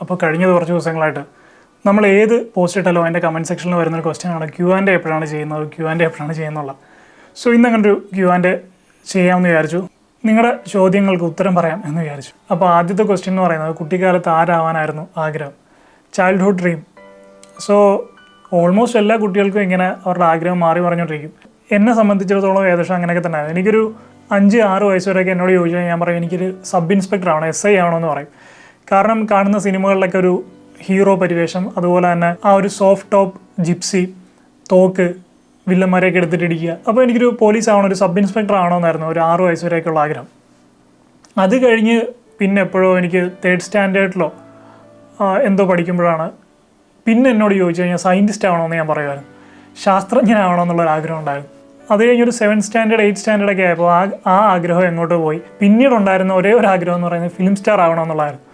അപ്പോൾ കഴിഞ്ഞത് കുറച്ച് ദിവസങ്ങളായിട്ട് നമ്മൾ ഏത് പോസ്റ്റ് ഇട്ടാലോ അതിന്റെ കമന്റ് സെക്ഷനിൽ വരുന്ന ഒരു ക്വസ്റ്റ്യൻ ആണ്. ക്യു ആൻഡ് എപ്പോഴാണ് ചെയ്യുന്നത്? ക്യു ആൻഡ് എപ്പോഴാണ് ചെയ്യുന്നുള്ള സോ ഇന്ന് അങ്ങനെ ഒരു ക്യൂ ആൻഡ് ചെയ്യാമെന്ന് വിചാരിച്ചു. നിങ്ങളുടെ ചോദ്യങ്ങൾക്ക് ഉത്തരം പറയാം എന്ന് വിചാരിച്ചു. അപ്പോൾ ആദ്യത്തെ ക്വസ്റ്റ്യൻ എന്ന് പറയുന്നത് കുട്ടിക്കാലത്ത് ആരാവാനായിരുന്നു ആഗ്രഹം? ചൈൽഡ്ഹുഡ് ഡ്രീം സോ ഓൾമോസ്റ്റ് എല്ലാ കുട്ടികൾക്കും ഇങ്ങനെ അവരുടെ ആഗ്രഹം മാറി പറഞ്ഞുകൊണ്ടിരിക്കും എന്നെ സംബന്ധിച്ചിടത്തോളം ഏകദേശം അങ്ങനെയൊക്കെ തന്നെ. എനിക്കൊരു അഞ്ച് ആറ് വയസ്സ് വരെയൊക്കെ എന്നോട് ചോദിച്ചാൽ ഞാൻ പറയും എനിക്കൊരു സബ് ഇൻസ്പെക്ടർ ആവണം എസ് ഐ ആവണമെന്ന് പറയും. കാരണം കാണുന്ന സിനിമകളിലൊക്കെ ഒരു ഹീറോ പരിവേഷം അതുപോലെ തന്നെ ആ ഒരു സോഫ്റ്റ് ടോപ്പ് ജിപ്സി തോക്ക് വില്ലന്മാരെയൊക്കെ എടുത്തിട്ടിരിക്കുക അപ്പോൾ എനിക്കൊരു പോലീസ് ആവണം ഒരു സബ് ഇൻസ്പെക്ടർ ആവണമെന്നായിരുന്നു ഒരു ആറ് വയസ്സ് വരെയൊക്കെയുള്ള ആഗ്രഹം. അത് കഴിഞ്ഞ് പിന്നെ എപ്പോഴോ എനിക്ക് തേർഡ് സ്റ്റാൻഡേർഡിലോ എന്തോ പഠിക്കുമ്പോഴാണ് പിന്നെ എന്നോട് ചോദിച്ചു കഴിഞ്ഞാൽ സയന്റിസ്റ്റ് ആവണമെന്ന് ഞാൻ പറയുമായിരുന്നു. ശാസ്ത്രജ്ഞനാവണമെന്നുള്ളൊരു ആഗ്രഹം ഉണ്ടായിരുന്നു. അത് കഴിഞ്ഞൊരു സെവൻ സ്റ്റാൻഡേർഡ് എയ്റ്റ് സ്റ്റാൻഡേർഡൊക്കെ ആയപ്പോൾ ആ ആ ആഗ്രഹം എങ്ങോട്ട് പോയി. പിന്നീട് ഉണ്ടായിരുന്ന ഒരേ ഒരു ആഗ്രഹം എന്ന് പറയുന്നത് ഫിലിം സ്റ്റാർ ആവണമെന്നുള്ളതായിരുന്നു.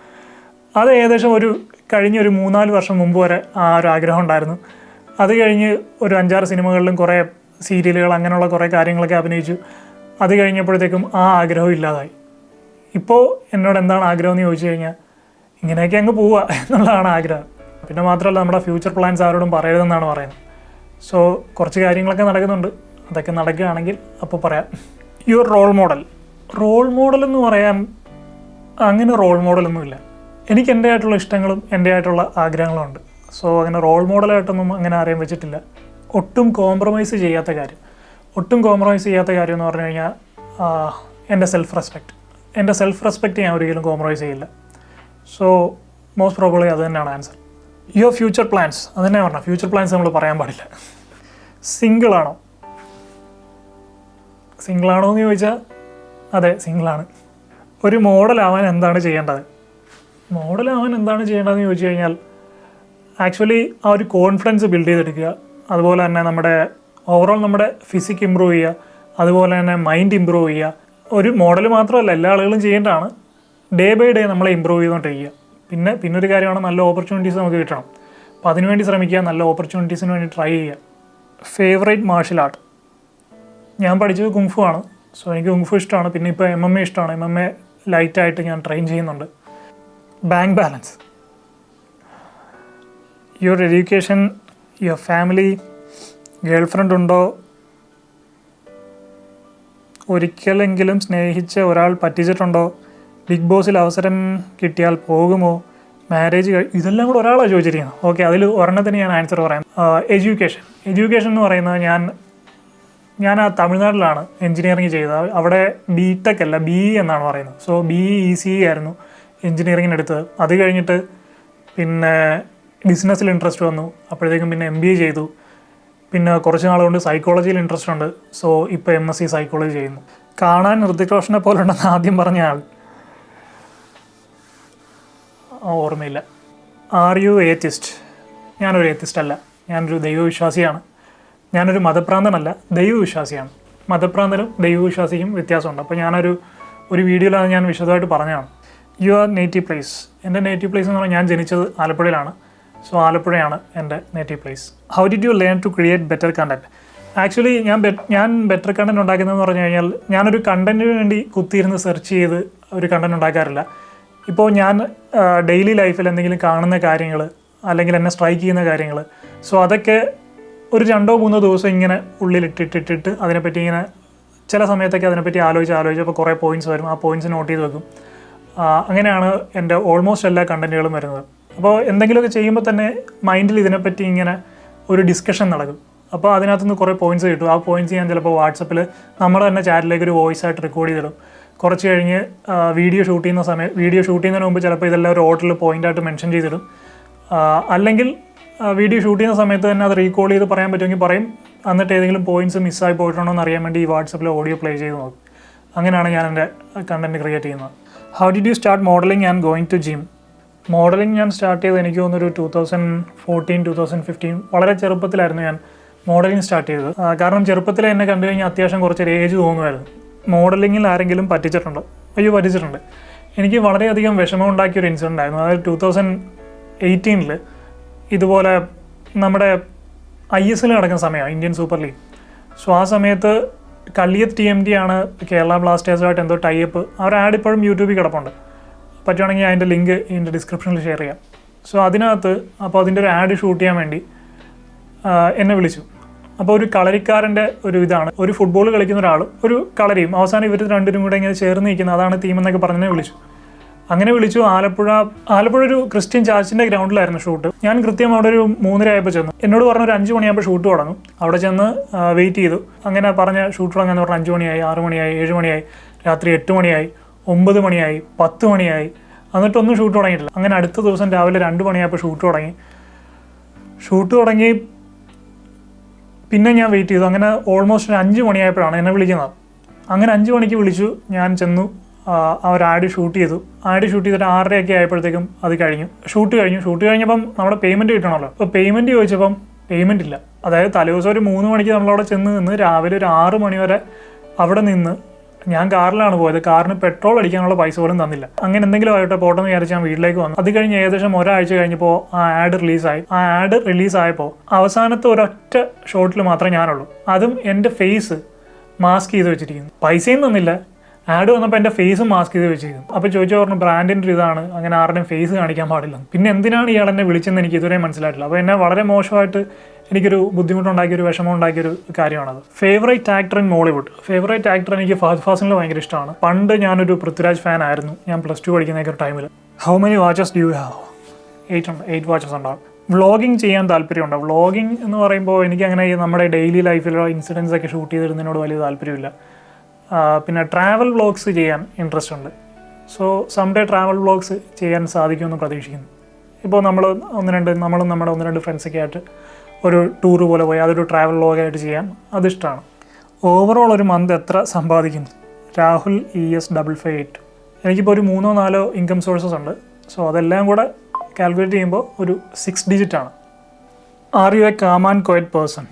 അത് ഏകദേശം ഒരു കഴിഞ്ഞ ഒരു മൂന്നാൽ വർഷം മുമ്പ് വരെ ആ ഒരു ആഗ്രഹം ഉണ്ടായിരുന്നു. അത് കഴിഞ്ഞ് ഒരു അഞ്ചാറ് സിനിമകളിലും കുറേ സീരിയലുകൾ അങ്ങനെയുള്ള കുറേ കാര്യങ്ങളൊക്കെ അഭിനയിച്ചു. അത് കഴിഞ്ഞപ്പോഴത്തേക്കും ആ ആഗ്രഹം ഇല്ലാതായി. ഇപ്പോൾ എന്നോട് എന്താണ് ആഗ്രഹം എന്ന് ചോദിച്ചു കഴിഞ്ഞാൽ ഇങ്ങനെയൊക്കെ അങ്ങ് പോവുക എന്നുള്ളതാണ് ആഗ്രഹം. പിന്നെ മാത്രമല്ല നമ്മുടെ ഫ്യൂച്ചർ പ്ലാൻസ് ആരോടും പറയരുതെന്നാണ് പറയുന്നത്. സോ കുറച്ച് കാര്യങ്ങളൊക്കെ നടക്കുന്നുണ്ട്. അതൊക്കെ നടക്കുകയാണെങ്കിൽ അപ്പോൾ പറയാം. Your role model role model എന്ന് പറയാൻ അങ്ങനെ റോൾ മോഡലൊന്നുമില്ല എനിക്ക് എന്റെ ആയിട്ടുള്ള ഇഷ്ടങ്ങളും എന്റെ ആയിട്ടുള്ള ആഗ്രഹങ്ങളും ഉണ്ട്. സോ അങ്ങനെ റോൾ മോഡലായിട്ടൊന്നും അങ്ങനെ അറിയാൻ വെച്ചിട്ടില്ല. ഒട്ടും കോംപ്രമൈസ് ചെയ്യാത്ത കാര്യം. ഒട്ടും കോംപ്രമൈസ് ചെയ്യാത്ത കാര്യം എന്ന് പറഞ്ഞു കഴിഞ്ഞാൽ എന്റെ സെൽഫ് റെസ്പെക്റ്റ് എന്റെ സെൽഫ് റെസ്പെക്റ്റ് ഞാൻ ഒരിക്കലും കോംപ്രമൈസ് ചെയ്യില്ല. സോ മോസ്റ്റ് പ്രോബ്ലി അത് തന്നെയാണ് ആൻസർ യുവർ ഫ്യൂച്ചർ പ്ലാൻസ് അത് തന്നെ പറഞ്ഞു ഫ്യൂച്ചർ പ്ലാൻസ് നമ്മൾ പറയാൻ പാടില്ല. സിംഗിളാണോ സിംഗിളാണോ എന്ന് ചോദിച്ചാൽ അതെ സിംഗിളാണ് ഒരു മോഡലാവാൻ എന്താണ് ചെയ്യേണ്ടത്? മോഡലാവാൻ എന്താണ് ചെയ്യേണ്ടതെന്ന് ചോദിച്ചു കഴിഞ്ഞാൽ ആക്ച്വലി ആ ഒരു കോൺഫിഡൻസ് ബിൽഡ് ചെയ്തെടുക്കുക. അതുപോലെ തന്നെ നമ്മുടെ ഓവറോൾ നമ്മുടെ ഫിസിക് ഇമ്പ്രൂവ് ചെയ്യുക. അതുപോലെ തന്നെ മൈൻഡ് ഇമ്പ്രൂവ് ചെയ്യുക. ഒരു മോഡൽ മാത്രമല്ല എല്ലാ ആളുകളും ചെയ്യേണ്ടതാണ്. ഡേ ബൈ ഡേ നമ്മളെ ഇമ്പ്രൂവ് ചെയ്തുകൊണ്ടിരിക്കുക. പിന്നെ പിന്നെ ഒരു കാര്യമാണ് നല്ല ഓപ്പർച്യൂണിറ്റീസ് നമുക്ക് കിട്ടണം. അപ്പോൾ അതിനുവേണ്ടി ശ്രമിക്കുക നല്ല ഓപ്പർച്യൂണിറ്റീസിന് വേണ്ടി ട്രൈ ചെയ്യുക. ഫേവറേറ്റ് മാർഷൽ ആർട്ട് ഞാൻ പഠിച്ചത് കുങ്ഫു ആണ്. സോ എനിക്ക് കുങ്ഫു ഇഷ്ടമാണ്. പിന്നെ ഇപ്പോൾ എം എം എ ഇഷ്ടമാണ്. എം എം എ ലൈറ്റായിട്ട് ഞാൻ ട്രെയിൻ ചെയ്യുന്നുണ്ട്. Bank balance your education your family girlfriend ഉണ്ടോ? ഒരിക്കലെങ്കിലും സ്നേഹിച്ച ഒരാൾ പറ്റിച്ചിട്ടുണ്ടോ? ബിഗ് ബോസിൽ അവസരം കിട്ടിയാൽ പോകുമോ? മാരേജ് ഇതെല്ലാം കൂടെ ഒരാളാണ് ചോദിച്ചിരിക്കുന്നത്. ഓക്കെ അതിൽ ഒരെണ്ണത്തിന് ഞാൻ ആൻസർ പറയാം. എഡ്യൂക്കേഷൻ എഡ്യൂക്കേഷൻ എന്ന് പറയുന്നത് ഞാൻ ഞാൻ ആ തമിഴ്നാട്ടിലാണ് എൻജിനീയറിങ് ചെയ്തത്. അവിടെ ബി ടെക് അല്ല ബി എന്നാണ് പറയുന്നത്. സോ ബി ഇ സി ആയിരുന്നു. എഞ്ചിനീയറിങ്ങിന് എടുത്തത് അത് കഴിഞ്ഞിട്ട് പിന്നെ ബിസിനസ്സിൽ ഇൻട്രസ്റ്റ് വന്നു. അപ്പോഴത്തേക്കും പിന്നെ എം ബി എ ചെയ്തു. പിന്നെ കുറച്ച് നാൾ കൊണ്ട് സൈക്കോളജിയിൽ ഇൻട്രസ്റ്റ് ഉണ്ട്. സോ ഇപ്പോൾ എം എസ് സി സൈക്കോളജി ചെയ്യുന്നു. കാണാൻ ഋതിക് റോഷനെ പോലെ ഉണ്ടെന്ന് ആദ്യം പറഞ്ഞ ആൾ. ഓർമ്മയില്ല. ആർ യു ഏത്തിസ്റ്റ് ഞാനൊരു ഏത്തിസ്റ്റ് അല്ല. ഞാനൊരു ദൈവവിശ്വാസിയാണ്. ഞാനൊരു മതപ്രാന്തനല്ല ദൈവവിശ്വാസിയാണ്. മതപ്രാന്തനും ദൈവവിശ്വാസിക്കും വ്യത്യാസമുണ്ട്. അപ്പോൾ ഞാനൊരു ഒരു വീഡിയോയിൽ അത് ഞാൻ വിശദമായിട്ട് പറഞ്ഞതാണ് യുവർ നേറ്റീവ് പ്ലേസ് എന്റെ നേറ്റീവ് പ്ലേസ് എന്ന് പറഞ്ഞാൽ ഞാൻ ജനിച്ചത് ആലപ്പുഴയിലാണ്. സോ ആലപ്പുഴയാണ് എന്റെ native place how did you learn to create better content actually ഞാൻ ഞാൻ ബെറ്റർ കണ്ടന്റ് ഉണ്ടാക്കുന്നതെന്ന് പറഞ്ഞു കഴിഞ്ഞാൽ ഞാനൊരു കണ്ടന്റിന് വേണ്ടി കുത്തിയിരുന്ന് സെർച്ച് ചെയ്ത് ഒരു കണ്ടന്റ് ഉണ്ടാക്കാറില്ല. ഇപ്പോൾ ഞാൻ ഡെയിലി ലൈഫിൽ എന്തെങ്കിലും കാണുന്ന കാര്യങ്ങൾ അല്ലെങ്കിൽ എന്നെ സ്ട്രൈക്ക് ചെയ്യുന്ന കാര്യങ്ങൾ സോ അതൊക്കെ ഒരു രണ്ടോ മൂന്നോ ദിവസം ഇങ്ങനെ ഉള്ളിലിട്ടിട്ടിട്ടിട്ട് അതിനെപ്പറ്റി ഇങ്ങനെ ചില സമയത്തൊക്കെ അതിനെപ്പറ്റി ആലോചിച്ച് ആലോചിച്ച് അപ്പോൾ കുറേ പോയിന്റ്സ് വരും. ആ പോയിന്റ്സ് നോട്ട് ചെയ്ത് വെക്കും. അങ്ങനെയാണ് എന്റെ ഓൾമോസ്റ്റ് എല്ലാ കണ്ടന്റുകളും വരുന്നത്. അപ്പോൾ എന്തെങ്കിലുമൊക്കെ ചെയ്യുമ്പോൾ തന്നെ മൈൻഡിൽ ഇതിനെപ്പറ്റി ഇങ്ങനെ ഒരു ഡിസ്കഷൻ നടക്കും. അപ്പോൾ അതിനകത്തുനിന്ന് കുറേ പോയിന്റ്സ് കിട്ടും. ആ പോയിന്റ്സ് ഞാൻ ചിലപ്പോൾ വാട്സപ്പിൽ നമ്മൾ തന്നെ ചാറ്റിലേക്ക് ഒരു വോയിസ് ആയിട്ട് റെക്കോർഡ് ചെയ്തിടും. കുറച്ച് കഴിഞ്ഞ് വീഡിയോ ഷൂട്ട് ചെയ്യുന്ന സമയം വീഡിയോ ഷൂട്ട് ചെയ്യുന്നതിന് മുമ്പ് ചിലപ്പോൾ ഇതെല്ലാം ഒരു ഓർഡറിൽ പോയിന്റായിട്ട് മെൻഷൻ ചെയ്തിടും. അല്ലെങ്കിൽ വീഡിയോ ഷൂട്ട് ചെയ്യുന്ന സമയത്ത് തന്നെ അത് റീകോൾ ചെയ്ത് പറയാൻ പറ്റുമെങ്കിൽ പറയും. എന്നിട്ട് ഏതെങ്കിലും പോയിന്റ്സ് മിസ്സായി പോയിട്ടുണ്ടോ എന്ന് അറിയാൻ വേണ്ടി ഈ വാട്സപ്പിൽ ഓഡിയോ പ്ലേ ചെയ്ത് നോക്കും. അങ്ങനെയാണ് ഞാൻ എന്റെ കണ്ടന്റ് ക്രിയേറ്റ് ചെയ്യുന്നത്. How did you start modeling and going to gym modeling ഞാൻ സ്റ്റാർട്ട് ചെയ്ത് എനിക്ക് തോന്നുന്നൊരു two thousand fourteen two thousand fifteen വളരെ ചെറുപ്പത്തിലായിരുന്നു ഞാൻ മോഡലിംഗ് സ്റ്റാർട്ട് ചെയ്തത്. കാരണം ചെറുപ്പത്തിൽ എന്നെ കണ്ടു കഴിഞ്ഞാൽ അത്യാവശ്യം കുറച്ചൊരു ഏജ് തോന്നുമായിരുന്നു. മോഡലിങ്ങിൽ ആരെങ്കിലും പറ്റിച്ചിട്ടുണ്ടോ? അയ്യോ പറ്റിച്ചിട്ടുണ്ട്. എനിക്ക് വളരെയധികം വിഷമം ഉണ്ടാക്കിയ ഒരു ഇൻസിഡന്റ് ആയിരുന്നു. അതായത് ടൂ തൗസൻഡ് എയ്റ്റീനിൽ ഇതുപോലെ നമ്മുടെ ഐ എസ് എൽ നടക്കുന്ന സമയമാണ് ഇന്ത്യൻ സൂപ്പർ ലീഗ് സോ ആ സമയത്ത് കള്ളിയത്ത് ടി എം ടി ആണ് കേരള ബ്ലാസ്റ്റേഴ്സുമായിട്ട് എന്തോ ടൈപ്പ് അവർ ആഡ് ഇപ്പോഴും യൂട്യൂബിൽ കിടപ്പുണ്ട്. പറ്റുവാണെങ്കിൽ അതിന്റെ ലിങ്ക് ഇതിന്റെ ഡിസ്ക്രിപ്ഷനിൽ ഷെയർ ചെയ്യാം. സോ അതിനകത്ത് അപ്പോൾ അതിന്റെ ഒരു ആഡ് ഷൂട്ട് ചെയ്യാൻ വേണ്ടി എന്നെ വിളിച്ചു. അപ്പോൾ ഒരു കളരിക്കാരന്റെ ഒരു ഇതാണ്. ഒരു ഫുട്ബോൾ കളിക്കുന്ന ഒരാൾ ഒരു കളരിയും അവസാനം ഇവർ രണ്ടുപേരും കൂടെ ഇങ്ങനെ ചേർന്ന് നിൽക്കുന്നത് അതാണ് തീമെന്നൊക്കെ പറഞ്ഞ് വിളിച്ചു. അങ്ങനെ വിളിച്ചു. ആലപ്പുഴ ആലപ്പുഴ ഒരു ക്രിസ്ത്യൻ ചാർച്ചിന്റെ ഗ്രൗണ്ടിലായിരുന്നു ഷൂട്ട്. ഞാൻ കൃത്യം അവിടെ ഒരു മൂന്നര ആയപ്പോൾ ചെന്നു. എന്നോട് പറഞ്ഞ ഒരു അഞ്ച് മണിയാകുമ്പോൾ ഷൂട്ട് തുടങ്ങും. അവിടെ ചെന്ന് വെയിറ്റ് ചെയ്തു. അങ്ങനെ പറഞ്ഞ ഷൂട്ട് തുടങ്ങാന്ന് പറഞ്ഞാൽ അഞ്ച് മണിയായി ആറ് മണിയായി ഏഴ് മണിയായി രാത്രി എട്ട് മണിയായി ഒമ്പത് മണിയായി പത്ത് മണിയായി. എന്നിട്ടൊന്നും ഷൂട്ട് തുടങ്ങിയിട്ടില്ല. അങ്ങനെ അടുത്ത ദിവസം രാവിലെ രണ്ട് മണിയായപ്പോൾ ഷൂട്ട് തുടങ്ങി. ഷൂട്ട് തുടങ്ങി പിന്നെ ഞാൻ വെയിറ്റ് ചെയ്തു. അങ്ങനെ ഓൾമോസ്റ്റ് ഒരു അഞ്ച് മണിയായപ്പോഴാണ് എന്നെ വിളിക്കുന്നത്. അങ്ങനെ അഞ്ച് മണിക്ക് വിളിച്ചു. ഞാൻ ചെന്നു. ആ, ആഡ് ഷൂട്ട് ചെയ്തു. ആഡ് ഷൂട്ട് ചെയ്തിട്ട് ആറരയൊക്കെ ആയപ്പോഴത്തേക്കും അത് കഴിഞ്ഞു. ഷൂട്ട് കഴിഞ്ഞു. ഷൂട്ട് കഴിഞ്ഞപ്പം നമ്മുടെ പേയ്മെന്റ് കിട്ടണമല്ലോ. അപ്പോൾ പേയ്മെന്റ് ചോദിച്ചപ്പം പേയ്മെന്റ് ഇല്ല. അതായത് തലേദിവസം ഒരു മൂന്ന് മണിക്ക് നമ്മളവിടെ ചെന്ന് നിന്ന് രാവിലെ ഒരു ആറ് മണി വരെ അവിടെ നിന്ന് ഞാൻ കാറിലാണ് പോയത്. കാറിന് പെട്രോൾ അടിക്കാനുള്ള പൈസ പോലും തന്നില്ല. അങ്ങനെ എന്തെങ്കിലും ആയിട്ട് പോട്ടെന്ന് വിചാരിച്ച് ഞാൻ വീട്ടിലേക്ക് വന്നു. അത് കഴിഞ്ഞ് ഏകദേശം ഒരാഴ്ച കഴിഞ്ഞപ്പോൾ ആ ആഡ് റിലീസായി ആ ആഡ് റിലീസായപ്പോൾ അവസാനത്തെ ഒരൊറ്റ ഷോട്ടിൽ മാത്രമേ ഞാനുള്ളൂ. അതും എന്റെ ഫേസ് മാസ്ക് ചെയ്ത് വെച്ചിരിക്കുന്നു. പൈസയും തന്നില്ല. ആഡ് വന്നപ്പോൾ എന്റെ ഫേസ് മാസ്ക് ചെയ്ത് വെച്ചിരുന്നു. അപ്പോൾ ചോദിച്ചു പറഞ്ഞു ബ്രാൻഡിന്റെ ഇതാണ്. അങ്ങനെ ആരുടെയും ഫേസ് കാണിക്കാൻ പാടില്ല. പിന്നെ എന്തിനാണ് ഇയാൾ എന്നെ വിളിച്ചെന്ന് എനിക്ക് ഇതുവരെ മനസ്സിലായിട്ടില്ല. അപ്പോൾ എന്നെ വളരെ മോശമായിട്ട് എനിക്കൊരു ബുദ്ധിമുട്ടുണ്ടാക്കിയൊരു വിഷമം ഉണ്ടാക്കിയൊരു കാര്യമാണത് favourite actor in Mollywood favourite actor എനിക്ക് ഫഹദ് ഫാസിലിനെ ഭയങ്കര ഇഷ്ടമാണ്. പണ്ട് ഞാനൊരു പൃഥ്വിരാജ് ഫാൻ ആയിരുന്നു. ഞാൻ പ്ലസ് ടു പഠിക്കുന്ന ഒരു ടൈമിൽ how many watches do have eight eight watches ഉണ്ടാവും. വ്ളോഗിങ് ചെയ്യാൻ താല്പര്യമുണ്ട്? വ്ളോഗിങ് എന്ന് പറയുമ്പോൾ എനിക്ക് അങ്ങനെ നമ്മുടെ ഡെയിലി ലൈഫിലുള്ള ഇൻസിഡൻസ് ഒക്കെ ഷൂട്ട് ചെയ്തിരുന്നതിനോട് വലിയ താല്പര്യമില്ല. പിന്നെ ട്രാവൽ വ്ളോഗ്സ് ചെയ്യാൻ ഇൻട്രസ്റ്റ് ഉണ്ട്. സോ സംഡേ ട്രാവൽ വ്ളോഗ്സ് ചെയ്യാൻ സാധിക്കുമെന്ന് പ്രതീക്ഷിക്കുന്നു. ഇപ്പോൾ നമ്മൾ ഒന്ന് രണ്ട് നമ്മളും നമ്മുടെ ഒന്ന് രണ്ട് ഫ്രണ്ട്സൊക്കെ ആയിട്ട് ഒരു ടൂർ പോലെ പോയി അതൊരു ട്രാവൽ വ്ളോഗായിട്ട് ചെയ്യാൻ അതിഷ്ടമാണ് ഓവറോൾ ഒരു മന്ത് എത്ര സമ്പാദിക്കുന്നു? Rahul E S double five eight എനിക്കിപ്പോൾ ഒരു മൂന്നോ നാലോ ഇൻകം സോഴ്സസ് ഉണ്ട്. സോ അതെല്ലാം കൂടെ കാൽക്കുലേറ്റ് ചെയ്യുമ്പോൾ ഒരു സിക്സ് ഡിജിറ്റ് ആണ്. Are you a calm and quiet person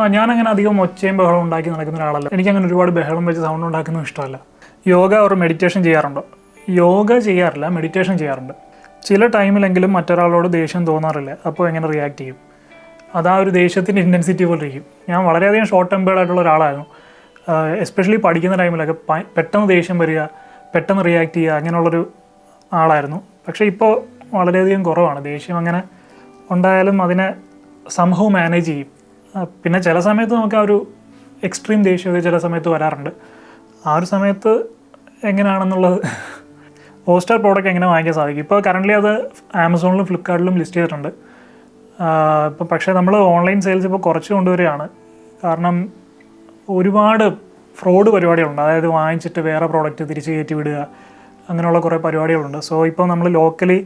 ആ ഞാനങ്ങനെ അധികം ഒച്ചയും ബഹളം ഉണ്ടാക്കി നടക്കുന്ന ഒരാളല്ല. എനിക്കങ്ങനെ ഒരുപാട് ബഹളം വെച്ച് സൗണ്ട് ഉണ്ടാക്കുന്നത് ഇഷ്ടമല്ല. യോഗ ഒരു മെഡിറ്റേഷൻ ചെയ്യാറുണ്ടോ? യോഗ ചെയ്യാറില്ല മെഡിറ്റേഷൻ ചെയ്യാറുണ്ട്. ചില ടൈമിലെങ്കിലും മറ്റൊരാളോട് ദേഷ്യം തോന്നാറില്ല. അപ്പോൾ എങ്ങനെ റിയാക്ട് ചെയ്യും? അതാ ഒരു ദേഷ്യത്തിന്റെ ഇന്റൻസിറ്റി പോലെ ഇരിക്കും. ഞാൻ വളരെയധികം ഷോർട്ട് ടെമ്പേർഡായിട്ടുള്ള ഒരാളായിരുന്നു. എസ്പെഷ്യലി പഠിക്കുന്ന ടൈമിലൊക്കെ പെട്ടെന്ന് ദേഷ്യം വരിക പെട്ടെന്ന് റിയാക്ട് ചെയ്യുക അങ്ങനെയുള്ളൊരു ആളായിരുന്നു. പക്ഷേ ഇപ്പോൾ വളരെയധികം കുറവാണ്. ദേഷ്യം അങ്ങനെ ഉണ്ടായാലും അതിനെ സംഭവം മാനേജ് ചെയ്യും. ആ, പിന്നെ ചില സമയത്ത് നമുക്ക് ആ ഒരു എക്സ്ട്രീം ദേഷ്യമൊക്കെ ചില സമയത്ത് വരാറുണ്ട്. ആ ഒരു സമയത്ത് എങ്ങനെയാണെന്നുള്ളത് ഹോസ്റ്റാർ പ്രോഡക്റ്റ് എങ്ങനെ വാങ്ങിക്കാൻ സാധിക്കും? ഇപ്പോൾ കറന്റ്ലി അത് ആമസോണിലും ഫ്ലിപ്കാർട്ടിലും ലിസ്റ്റ് ചെയ്തിട്ടുണ്ട്. ഇപ്പം പക്ഷേ നമ്മൾ ഓൺലൈൻ സെയിൽസ് ഇപ്പോൾ കുറച്ച് കൊണ്ടുവരികയാണ്. കാരണം ഒരുപാട് ഫ്രോഡ് പരിപാടികളുണ്ട്. അതായത് വാങ്ങിച്ചിട്ട് വേറെ പ്രോഡക്റ്റ് തിരിച്ച് കയറ്റി വിടുക അങ്ങനെയുള്ള കുറേ പരിപാടികളുണ്ട്. സോ ഇപ്പോൾ നമ്മൾ ലോക്കലി